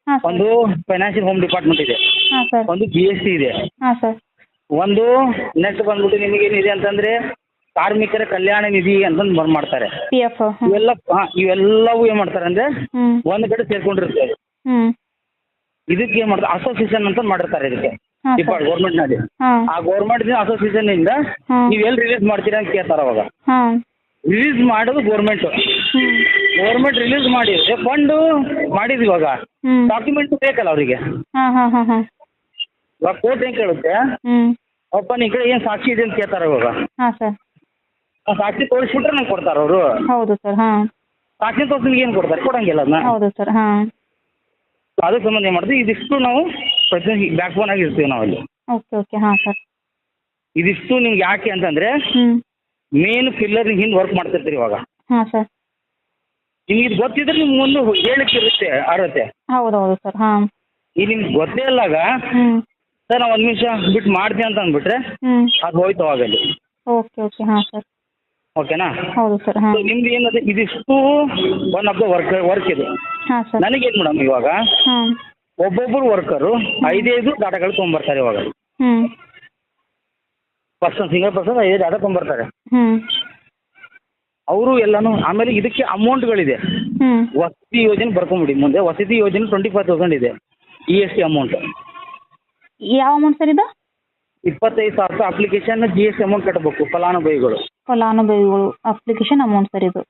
ಹಾಂ ಸರ್. ಒಂದು ಫೈನಾನ್ಷಿಯಲ್ ಹೋಮ್ ಡಿಪಾರ್ಟ್ಮೆಂಟ್ ಇದೆ. ಹಾಂ ಸರ್. ಒಂದು ಜಿ ಎಸ್ ಟಿ ಇದೆ. ಹಾ ಸರ್. ಒಂದು ನೆಟ್ ಬಂದ್ಬಿಟ್ಟು ನಿಮಗೆ ಏನಿದೆ ಅಂತಂದ್ರೆ ಕಾರ್ಮಿಕರ ಕಲ್ಯಾಣ ನಿಧಿ ಅಂತಂದು ಬಂದ್ ಮಾಡ್ತಾರೆ. ಪಿ ಎಫ್ ಹ್ಞೂ ಇವೆಲ್ಲ ಹಾಂ ಇವೆಲ್ಲವೂ ಏನ್ ಮಾಡ್ತಾರೆ ಅಂದ್ರೆ ಒಂದ್ ಒಂದು ಕಡೆ ಸೇರ್ಕೊಂಡಿರುತ್ತೆ. ಹ್ಮ್. ಇದಕ್ಕೆ ಏನ್ ಮಾಡ್ತಾರೆ ಅಸೋಸಿಯೇಷನ್ ಅಂತ ಮಾಡಿರ್ತಾರೆ ಇದಕ್ಕೆ. Government sir. ಹಾಂ. ಆ ಗೌರ್ಮೆಂಟ್ ಅಸೋಸಿಯೇಷನ್ ಇಂದ ನೀವ್ ನೀವು ಎಲ್ಲಿ ರಿಲೀಸ್ ಮಾಡ್ತೀರಾ ಅಂತ ಕೇಳ್ತಾರೆ ಅವಾಗ. ಹಾಂ. ರಿಲೀಸ್ ಮಾಡೋದು ಗೌರ್ಮೆಂಟ್ ಹ್ಮ್. ಗೌರ್ಮೆಂಟ್ ರಿಲೀಸ್ ಮಾಡಿದ್ರೆ ಫಂಡ್ ಮಾಡಿದ್ವಿ ಇವಾಗ. ಡಾಕ್ಯುಮೆಂಟ್ ಬೇಕಲ್ಲ ಅವರಿಗೆ. ಹಾಂ ಹಾಂ ಹಾಂ ಹಾಂ. ಇವಾಗ ಕೋರ್ಟ್ ಏನ್ ಕೇಳುತ್ತೆ? ಹ್ಮ್. ಅಪ್ಪ ನಿನ್ ಕಡೆ ಏನ್ ಸಾಕ್ಷಿ ಇದೆ ಅಂತ ಕೇಳ್ತಾರೆ ಇವಾಗ? ಹಾಂ ಸರ್ ಆ ಸಾಕ್ಷಿ ತೋರಿಸ್ಬಿಟ್ರೆ ನಂಗೆ ಕೊಡ್ತಾರ ಅವರು? ಹೌದು ಸರ್ ಹಾ. ಸಾಕ್ಷಿ ತೋರಿಸಿದ್ರೆ ಏನ್ ಕೊಡ್ತಾರೆ? ಕೊಡಂಗಿಲ್ಲ ಅದನ್ನ? ಹೌದು ಸರ್ ಹಾಂ. ಅದಕ್ಕೆ ಸಂಬಂಧ ಏನ್ ಮಾಡ್ತೀವಿ? ಇದಿಷ್ಟು ನಾವು ಪ್ರತಿ ಬ್ಯಾಕ್ ಬೋನ್ ಆಗಿ ಇರ್ತೀವಿ ನಾವು ಅಲ್ಲಿ ಓಕೆ ಓಕೆ. ಹಾಂ ಸರ್ ಇದಿಷ್ಟು ನಿಮ್ಗೆ ಯಾಕೆ ಅಂತಂದ್ರೆ ಮೇನ್ ಫಿಲ್ಲರ್ ಹಿಂದೆ ವರ್ಕ್ ಮಾಡ್ತಿರ್ತೀರಿ ಇವಾಗ. ಹಾ ಸರ್ ನಿಮ್ಗೆ ಇದು ಗೊತ್ತಿದ್ರೆ ನಿಮ್ಗೆ ಒಂದು ಹೇಳಿಕ್ಕೆ ಇರುತ್ತೆ ಅರ್ಹತೆ. ಹೌದು ಹೌದು ಸರ್ ಹಾ. ಈಗ ನಿಮ್ಗೆ ಗೊತ್ತೇ ಇಲ್ಲಾಗ ಸರ್ ನಾವು ಒಂದ್ ನಿಮಿಷ ಬಿಟ್ಟು ಮಾಡ್ತೀನಿ ಅಂತ ಅಂದ್ಬಿಟ್ರೆ ಅದು ಹೋಯ್ತು ಅವಾಗ ಅಲ್ಲಿ ಓಕೆ ಓಕೆ. ಹಾ ಸರ್. ಓಕೆನಾ? ಹೌದು ಸರ್. ಹಾಂ. ನಿಮ್ದು ಏನದು ಇದಿಷ್ಟು one of the work work ಇದು. ಹಾ ಸರ್. ನನಗೇನು ಮೇಡಮ್ ಇವಾಗ? ಹಾ. ಒಬ್ಬೊಬ್ಬರು ವರ್ಕರು ಐದೈದು ಡಾಟಾಗಳು ತೊಗೊಂಬರ್ತಾರೆ ಇವಾಗ. ಹ್ಞೂ ಪರ್ಸನ್ ಸಿಂಗಲ್ ಪರ್ಸನ್ ಐದೈದು ಡಾಟಾ ತೊಗೊಂಬರ್ತಾರೆ. ಅವರು ಎಲ್ಲಾನು ಆಮೇಲೆ ಇದಕ್ಕೆ ಅಮೌಂಟ್ಗಳಿದೆ ವಸತಿ ಯೋಜನೆ ಬರ್ಕೊಂಬಿಡಿ. ಮುಂದೆ ವಸತಿ ಯೋಜನೆ ಟ್ವೆಂಟಿ ಫೈವ್ ತೌಸಂಡ್ ಇದೆ. ಇ ಎಸ್ ಟಿ ಅಮೌಂಟ್ ಯಾವ ಅಮೌಂಟ್ ಸರ್ ಇದು? ಇಪ್ಪತ್ತೈದು ಸಾವಿರ ರೂಪಾಯಿ ಅಪ್ಲಿಕೇಶನ್ ಜಿ ಎಸ್ ಅಮೌಂಟ್ ಕಟ್ಟಬೇಕು ಫಲಾನುಭವಿಗಳು. ಫಲಾನುಭವಿಗಳು ಅಪ್ಲಿಕೇಶನ್ ಅಮೌಂಟ್ ಸರ್ ಇದು.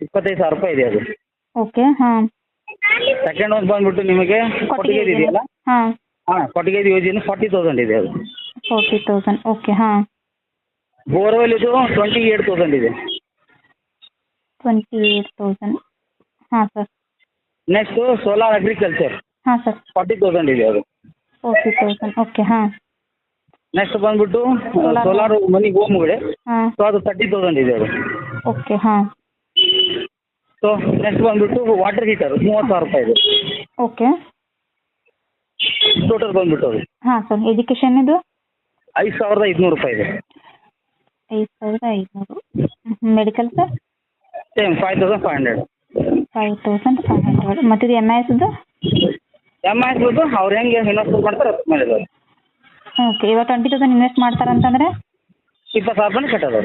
ಇಪ್ಪತ್ತೈದು ಸಾವಿರ ರೂಪಾಯಿ ಇದೆ ಅದು. ಓಕೆ ಹಾಂ. ಸೆಕೆಂಡ್ ಒಂದು ಬಂದ್ಬಿಟ್ಟು ನಿಮಗೆ ಕೊಟ್ಟಿಗೆ ಇದೆಯಲ್ಲ? ಹಾಂ. ಹಾಂ ಕೊಟ್ಟಿಗೆ ಯೋಜನೆ ಫಾರ್ಟಿ ತೌಸಂಡ್ ಇದೆ ಅದು. ಫೋರ್ಟಿ ತೌಸಂಡ್ ಓಕೆ ಹಾಂ. ಬೋರ್ವೆಲ್ ಇದು ಟ್ವೆಂಟಿ ಏಟ್ ತೌಸಂಡ್ ಇದೆ. ಟ್ವೆಂಟಿ ಏಟ್ ತೌಸಂಡ್ ಹಾಂ ಸರ್ ನೆಕ್ಸ್ಟ್ ಸೋಲಾರ್ ಅಗ್ರಿಕಲ್ಚರ್ ಹಾಂ ಸರ್ ಫಾರ್ಟಿ ತೌಸಂಡ್ ಇದೆ ಅದು. ಫೋರ್ಟಿ ತೌಸಂಡ್ ಓಕೆ ಹಾಂ. ನೆಕ್ಸ್ಟ್ ಬಂದ್ಬಿಟ್ಟು. ಸೋಲಾರ್ ಮನಿ ಹೋಮ್ಗಳೇ ಹಾಂ. ಸೊ ಅದು ತರ್ಟಿ ತೌಸಂಡ್ ಇದೆ ಅದು. ಓಕೆ ಹಾಂ. ಸೊ ನೆಕ್ಸ್ಟ್ ಬಂದ್ಬಿಟ್ಟು ವಾಟರ್ ಹೀಟರ್ ಮೂವತ್ತು ಸಾವಿರ ರೂಪಾಯಿ ಇದೆ. ಓಕೆ ಟೋಟಲ್ ಬಂದ್ಬಿಟ್ಟು ಅದು. ಹಾಂ ಸರ್ ಎಜುಕೇಷನ್ ಇದು? ಐದು ಸಾವಿರದ ಐದುನೂರು ರೂಪಾಯಿ ಇದೆ. ಐದು ಸಾವಿರದ ಐದುನೂರು. Medical sir same five thousand five hundred five thousand five hundred ಮತ್ತು ಇದು ಎಂ ಐ ಎಸ್ದು ಎಂ ಐ ಬಂದು ಅವ್ರು ಹೆಂಗೆ ಇನ್ವೆಸ್ಟ್ ಮಾಡ್ತಾರೆ ಅಷ್ಟು ಮೇಲೆ ಓಕೆ ಇವಾಗ ಟ್ವೆಂಟಿ ತೌಸಂಡ್ ಇನ್ವೆಸ್ಟ್ ಮಾಡ್ತಾರಂತಂದ್ರೆ ಇಪ್ಪತ್ತು ಸಾವಿರ ರೂಪಾಯಿ ಕಟ್ಟೋದು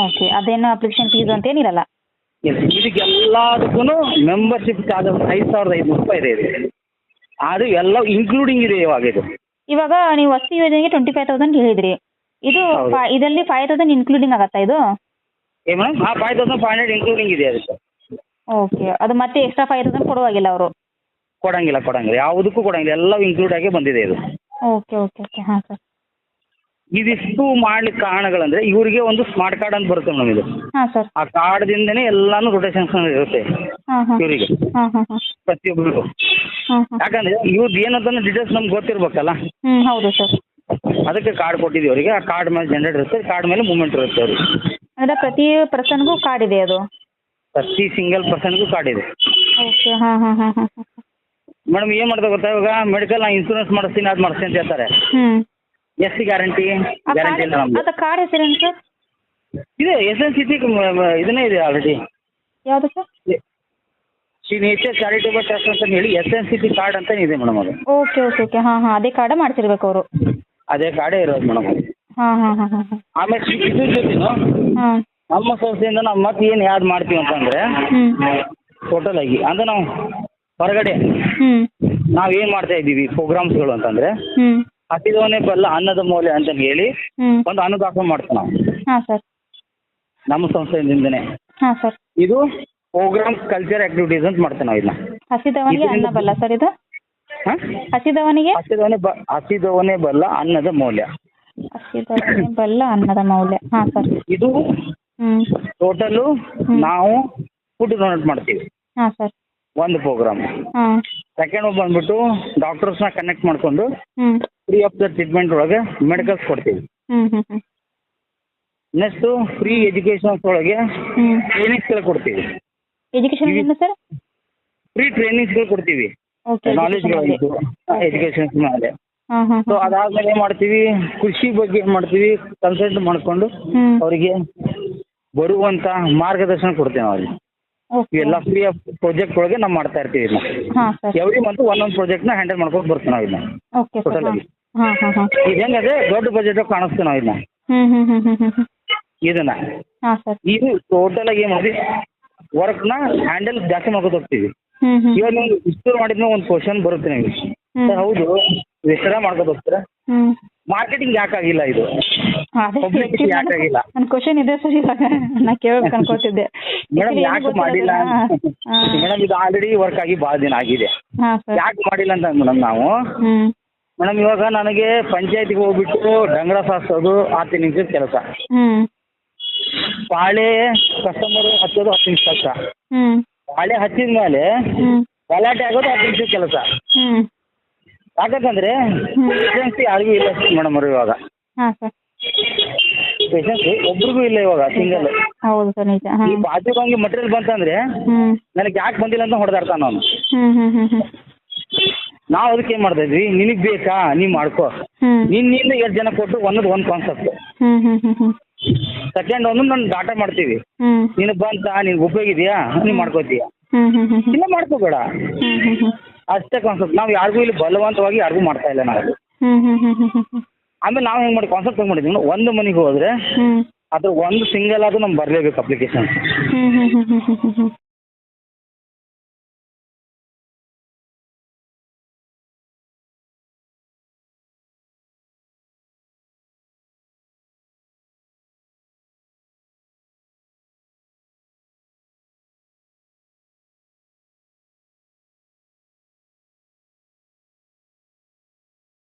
ಓಕೆ ಅದೇನು ಅಪ್ಲಿಕೇಶನ್ ಫೀಸ್ ಅಂತ ಏನಿರಲ್ಲ? ಇಲ್ಲ ಇದಕ್ಕೆ ಎಲ್ಲದಕ್ಕೂ ಮೆಂಬರ್ಶಿಪ್ ಚಾರ್ಜ್ ಐದು ಸಾವಿರದ ಐದುನೂರು ರೂಪಾಯಿ ಇದೆ ಇದು ಅದು ಎಲ್ಲ ಇನ್ಕ್ಲೂಡಿಂಗ್ ಇದೆ ಇವಾಗ ಇದು. ಇವಾಗ ನೀವು ವಸತಿ ಯೋಜನೆಗೆ ಟ್ವೆಂಟಿ ಫೈವ್ ತೌಸಂಡ್ ಹೇಳಿದ್ರಿ. ಇದು. ಫೈ- ಇದರಲ್ಲಿ ಫೈವ್ ತೌಸಂಡ್ ಇನ್ಕ್ಲೂಡಿಂಗ್ ಆಗತ್ತಾ ಇದು? ಏ ಮೇಡಮ್ ಹಾಂ five thousand five hundred including ಇದೆ ಅದಕ್ಕೆ. ಓಕೆ ಅದು ಮತ್ತೆ ಎಕ್ಸ್ಟ್ರಾ ಫೈವ್ ತೌಸಂಡ್ ಕೊಡುವಾಗಿಲ್ಲ ಅವರು. ಕೊಡಂಗಿಲ್ಲ ಕೊಡಂಗಿಲ್ಲ. ಯಾವುದಕ್ಕೂ ಕೊಡಂಗಿಲ್ಲ. ಎಲ್ಲವೂ ಇನ್ಕ್ಲೂಡ್ ಆಗಿ ಬಂದಿದೆ ಇದು. ಓಕೆ ಓಕೆ ಓಕೆ ಹಾಂ ಸರ್ ಇದಿಷ್ಟು ಮಾಡ್ಲಿಕ್ಕೆ ಕಾರಣಗಳಂದ್ರೆ ಇವರಿಗೆ ಒಂದು ಸ್ಮಾರ್ಟ್ ಕಾರ್ಡ್ ಅಂತ ಬರುತ್ತೆ ಮೇಡಮ್ ಇದು. ಆ ಸರ್ ಆ ಕಾರ್ಡ್ದಿಂದನೇ ಎಲ್ಲಾನು ರೊಟೇಷನ್ಸ್ ಇರುತ್ತೆ ಹಾಂ ಹಾಂ. ಇವರಿಗೆ. ಹಾಂ ಹಾಂ ಹಾಂ. ಪ್ರತಿಯೊಬ್ಬರಿಗೂ ಹಾಂ ಹಾಂ. ಯಾಕಂದ್ರೆ ಇವ್ರದ್ದು ಏನಂತ ಡೀಟೇಲ್ಸ್ ನಮ್ಗೆ ಗೊತ್ತಿರ್ಬೇಕಲ್ಲ. ಹ್ಞೂ ಹೌದು ಸರ್ ಅದಕ್ಕೆ ಕಾರ್ಡ್ ಕೊಟ್ಟಿದ್ದೀವಿ ಅವರಿಗೆ. ಆ ಕಾರ್ಡ್ ಮೇಲೆ ಜನರೇಟ್ ಇರುತ್ತೆ ಕಾರ್ಡ್ ಮೇಲೆ ಮೂವ್ಮೆಂಟ್ ಇರುತ್ತೆ ಅವ್ರಿಗೆ. ಅಂದರೆ ಪ್ರತಿ ಪರ್ಸನ್ಗೂ ಕಾರ್ಡ್ ಇದೆ ಅದು? ಪ್ರತಿ ಸಿಂಗಲ್ ಪರ್ಸನ್ಗೂ ಕಾರ್ಡ್ ಇದೆ. ಓಕೆ ಹಾಂ ಹಾಂ ಹಾಂ ಹಾಂ ಹಾಂ. ಮೇಡಮ್ ಏನ್ ಮಾಡ್ದೆ ಗೊತ್ತಾ? ಇವಾಗ ಮೆಡಿಕಲ್ ನಾ ಇನ್ಸೂರೆನ್ಸ್ ಮಾಡಿಸ್ತೀನಿ ಅದ್ ಮಾಡಿಸ್ತೀನಿ ಅಂತ ಹೇಳ್ತಾರೆ. ಹ್ಞೂ ಎಸ್ ಸಿ ಗ್ಯಾರಂಟಿ ಆ ಗ್ಯಾರಂಟಿ ಇಲ್ಲ ನಮ್ದು. ಅದು ಕಾರ್ಡ್ ಹೆಸರೇನು ಸರ್? ಇದೆ ಎಸ್ ಎನ್ ಸಿ ಟಿ ಇದನ್ನೇ ಇದೆ ಆಲ್ರೆಡಿ ಯಾವುದು sir? Shri nature charitable trust ಅಂತ ಹೇಳಿ ಎಸ್ ಎನ್ ಸಿ ಕಾರ್ಡ್ ಅಂತ ಇದೆ ಮೇಡಮ್ ಅದು. Okay okay okay. ಹಾಂ ಹಾಂ. ಅದೇ ಕಾರ್ಡ ಮಾಡ್ಸಿರ್ಬೇಕು ಅವರು. ಅದೇ ಕಾರ್ಡೇ ಇರೋದು ಮೇಡಮ್. ಅದು ಹಾಂ ಹಾಂ ಹಾಂ ಹಾಂ. ಆಮೇಲೆ ಶ್ರೀ- ಇದ್ರ ಜೊತೆನು ಹಾಂ. ನಮ್ಮ ಸಂಸ್ಥೆಯಿಂದ ನಾವು ಮತ್ತೆ ಏನು ಯಾವ್ದು ಮಾಡ್ತೀವಿ ಅಂತಂದ್ರೆ ಹ್ಮ್. ಟೋಟಲ್ ಆಗಿ. ಅಂದ್ರೆ ನಾವು ಹೊರಗಡೆ. ಹ್ಮ್. ಏನ್ ಏನು ಮಾಡ್ತಾ ಇದ್ದೀವಿ ಪ್ರೋಗ್ರಾಮ್ಸ್ಗಳು ಅಂತಂದ್ರೆ ಹಸಿದವನೇ ಬಲ್ಲ ಅನ್ನದ ಮೌಲ್ಯ ಅಂತ ಹೇಳಿ ಹ್ಮ್. ಒಂದು ಅನ್ನದಾಸೋಹ ಮಾಡ್ತೀವಿ ನಾವು. ಹಾಂ ಸರ್. ನಮ್ಮ ಸಂಸ್ಥೆಯಿಂದನೇ. ಹಾಂ ಸರ್. ಇದು ಪ್ರೋಗ್ರಾಮ್ ಕಲ್ಚರ್ ಆಕ್ಟಿವಿಟೀಸ್ ಅಂತ ಮಾಡ್ತೇವೆ ನಾವು ಇದನ್ನ ಹಸಿದವನಿಗೆ ಅನ್ನ ಬಲ್ಲ ಸರ್ ಇದು? ಹಾ? ಹಸಿದವನಿಗೆ? ಹಸಿದವನೇ ಬ ಹಸಿದವನೇ ಬಲ್ಲ ಅನ್ನದ ಮೌಲ್ಯ. ಹಸಿದವನಿಗೆ ಬಲ್ಲ ಅನ್ನದ ಮೌಲ್ಯ. ಹಾಂ ಸರ್. ಇದು ಹ್ಮ್. ಟೋಟಲು ನಾವು ಫುಡ್ ಡೊನೇಟ್ ಮಾಡ್ತೀವಿ. ಹಾ ಸರ್. ಒಂದು ಪ್ರೋಗ್ರಾಮ್ ಹ್ಮ್ ಸೆಕೆಂಡ್ ಬಂದ್ಬಿಟ್ಟು ಡಾಕ್ಟರ್ಸ್ನ ಕನೆಕ್ಟ್ ಮಾಡ್ಕೊಂಡು ಹ್ಮ್. ಫ್ರೀ ಆಫ್ ದ ಟ್ರೀಟ್ಮೆಂಟ್ ಒಳಗೆ ಮೆಡಿಕಲ್ಸ್ ಕೊಡ್ತೀವಿ. ಹ್ಮ್ ಹ್ಮ್ ಹ್ಮ್. ನೆಕ್ಸ್ಟು ಫ್ರೀ ಎಜುಕೇಶನ್ ಒಳಗೆ ಹ್ಮ್. ಕೊಡ್ತೀವಿ. ಎಜುಕೇಶನ್ ಏನು ಸರ್ ಫ್ರೀ ಟ್ರೈನಿಂಗ್ಸ್ ಕೊಡ್ತೀವಿ. ಓಕೆ ಎಜುಕೇಶನ್ ಮೇಲೆ. ಹ್ಮ್ ಸೊ ಅದಾದ್ಮೇಲೆ ಏನ್ ಮಾಡ್ತೀವಿ? ಕೃಷಿ ಬಗ್ಗೆ ಏನ್ ಮಾಡ್ತೀವಿ? ಕನ್ಸಲ್ಟ್ ಮಾಡ್ಕೊಂಡು ಹ್ಮ್. ಅವರಿಗೆ ಬರುವಂತ ಮಾರ್ಗದರ್ಶನ ಕೊಡ್ತೇವೆ ನಾವು ಇವೆಲ್ಲ ಫ್ರೀ ಆಫ್ ಪ್ರಾಜೆಕ್ಟ್ ಒಳಗೆ ನಾವು ಮಾಡ್ತಾ ಇರ್ತೀವಿ ಇದನ್ನ ಹಾಂ ಸರ್. ಎವ್ರಿ ಮಂತ್ ಪ್ರಾಜೆಕ್ಟ್ನ ಹ್ಯಾಂಡಲ್ ಮಾಡ್ಕೊಂಡು ಬರ್ತೀವಿ ನಾವು ಇದನ್ನ ಓಕೆ ಸರ್. Total ಹಾಂ. ಆಗಿ. ಹಾಂ ಹಾಂ ಹಾಂ. ಇದು ಹೆಂಗದೆ ದೊಡ್ಡ ಬಜೆಟ್ ಕಾಣಿಸ್ತೀವಿ ನಾವು ಇದನ್ನ ಹ್ಮ್ ಹ್ಮ್ ಹ್ಮ್ ಹ್ಮ್ ಹ್ಮ್ ಹ್ಮ್. ಇದನ್ನ. ಹಾಂ ಸರ್. ಇದು ಟೋಟಲ್ ಆಗಿ ಏನು ವರ್ಕ್ನ ಹ್ಯಾಂಡಲ್ ಜಾಸ್ತಿ ಮಾಡ್ಕೊಂಡು ಹೋಗ್ತೀವಿ. ಹ್ಮ್ ಹ್ಮ್. ಇವಾಗ ನೀವು ಇಷ್ಟು ಮಾಡಿದ್ಮೇಲೆ ಒಂದು ಕ್ವಶನ್ ಬರುತ್ತೆ ನಿಮಗೆ. ಹ್ಮ್. ಸರ್, ಹೌದು. ವಿಸ್ತಾರ ಮಾಡ್ಕೊಂಡು ಹೋಗ್ತೀರಾ? ಹ್ಮ್. ಮಾರ್ಕೆಟಿಂಗ್ ಯಾಕಾಗಿಲ್ಲ ಇದು? Publicity ಯಾಕಾಗಿಲ್ಲ? ನನ್ನ ಕ್ವಶನ್ ಇದೆ ಸರ್ ಇವಾಗ. ನಾ ಕೇಳಬೇಕು ಅನ್ಕೋತಿದ್ದೆ. ಮೇಡಮ್ ಯಾಕೆ ಮಾಡಿಲ್ಲ ಮೇಡಮ್ ಇದು ಆಲ್ರೆಡಿ ವರ್ಕ್ ಆಗಿ ಬಹಳ ದಿನ ಆಗಿದೆ. ಯಾಕೆ ಮಾಡಿಲ್ಲ ಅಂತ ಮೇಡಮ್ ನಾವು? ಮೇಡಮ್ ಇವಾಗ ನನಗೆ ಪಂಚಾಯತಿಗೆ ಹೋಗ್ಬಿಟ್ಟು ಡಂಗ್ರ ಸಾಸೋದು ಹತ್ತು ನಿಮಿಷದ ಕೆಲಸ. ಬಾಳೆ ಕಸ್ಟಮರ್ ಹತ್ತೋದು ಹಚ್ಚೋದು ಹತ್ತು ನಿಮಿಷ ಕೆಲಸ. ಪಾಳೆ ಹಚ್ಚಿದ ಮೇಲೆ ಗಲಾಟೆ ಆಗೋದು ಹತ್ತು ನಿಮಿಷದ ಕೆಲಸ. ಯಾಕಂತಂದ್ರೆ ಪೇಷನ್ಸ್ ಯಾರಿಗೂ ಇಲ್ಲ ಮೇಡಮ್ ಅವರು ಇವಾಗ. ಹಾಂ ಸರ್ ಪೇಷನ್ಸ್ ಒಬ್ರಿಗೂ ಇಲ್ಲ ಇವಾಗ ಸಿಂಗಲ್ ಹೌದು ಸರ್ ನಿಜ. ಈ ಬಾಜು ಬಂಗಿ ಮಟೀರಿಯಲ್ ಬಂತಂದ್ರೆ ನನಗೆ ಯಾಕೆ ಬಂದಿಲ್ಲ ಅಂತ ಹೊಡೆದಾಡ್ತಾನ ಅವನು ನಾವು ಅದಕ್ಕೆ ಏನ್ ಮಾಡ್ತಾ ಇದ್ವಿ? ನಿನಗ್ ಬೇಕಾ? ನೀ ಮಾಡ್ಕೋ. ನಿನ್ನಿಂದ ಎರಡ್ ಜನ ಕೊಟ್ಟು ಒಂದದ್ ಒಂದ್ ಕಾನ್ಸೆಪ್ಟ್ ಸೆಕೆಂಡ್ ಒಂದು ನಾನು ಡಾಟಾ ಮಾಡ್ತೀವಿ. ನಿನಗ್ ನಿನಗೆ ಬಂತ ನಿನ್ಗೆ ಉಪಯೋಗ ಇದೆಯಾ? ನೀ ಮಾಡ್ಕೋತೀಯ? ಇಲ್ಲ ಮಾಡ್ಕೋಬೇಡ. ಅಷ್ಟೇ ಕಾನ್ಸೆಪ್ಟ್ ನಾವು ಯಾರಿಗೂ ಇಲ್ಲಿ ಬಲವಂತವಾಗಿ ಯಾರಿಗೂ ಮಾಡ್ತಾ ಇಲ್ಲ ನಾವು. ಹ್ಮ್ ಹ್ಮ್ ಹ್ಮ್ ಹ್ಮ್ ಹ್ಮ್ ಹ್ಮ್. ಆಮೇಲೆ ನಾವು ಹೆಂಗ್ ಮಾಡಿ ಕಾನ್ಸೆಪ್ಟ್ ಹೆಂಗ್ ಮಾಡಿದ್ವಿ ಒಂದು ಮನೆಗೆ ಹೋದ್ರೆ ಹ್ಮ್. ಅದ್ರ ಒಂದು ಸಿಂಗಲ್ ಆದ್ರೂ ನಮ್ಗೆ ಬರಲೇಬೇಕು ಅಪ್ಲಿಕೇಶನ್ ಹ್ಮ್ ಹ್ಮ್ ಹ್ಮ್ ಹ್ಮ್ ಹ್ಮ್ ಹ್ಮ್.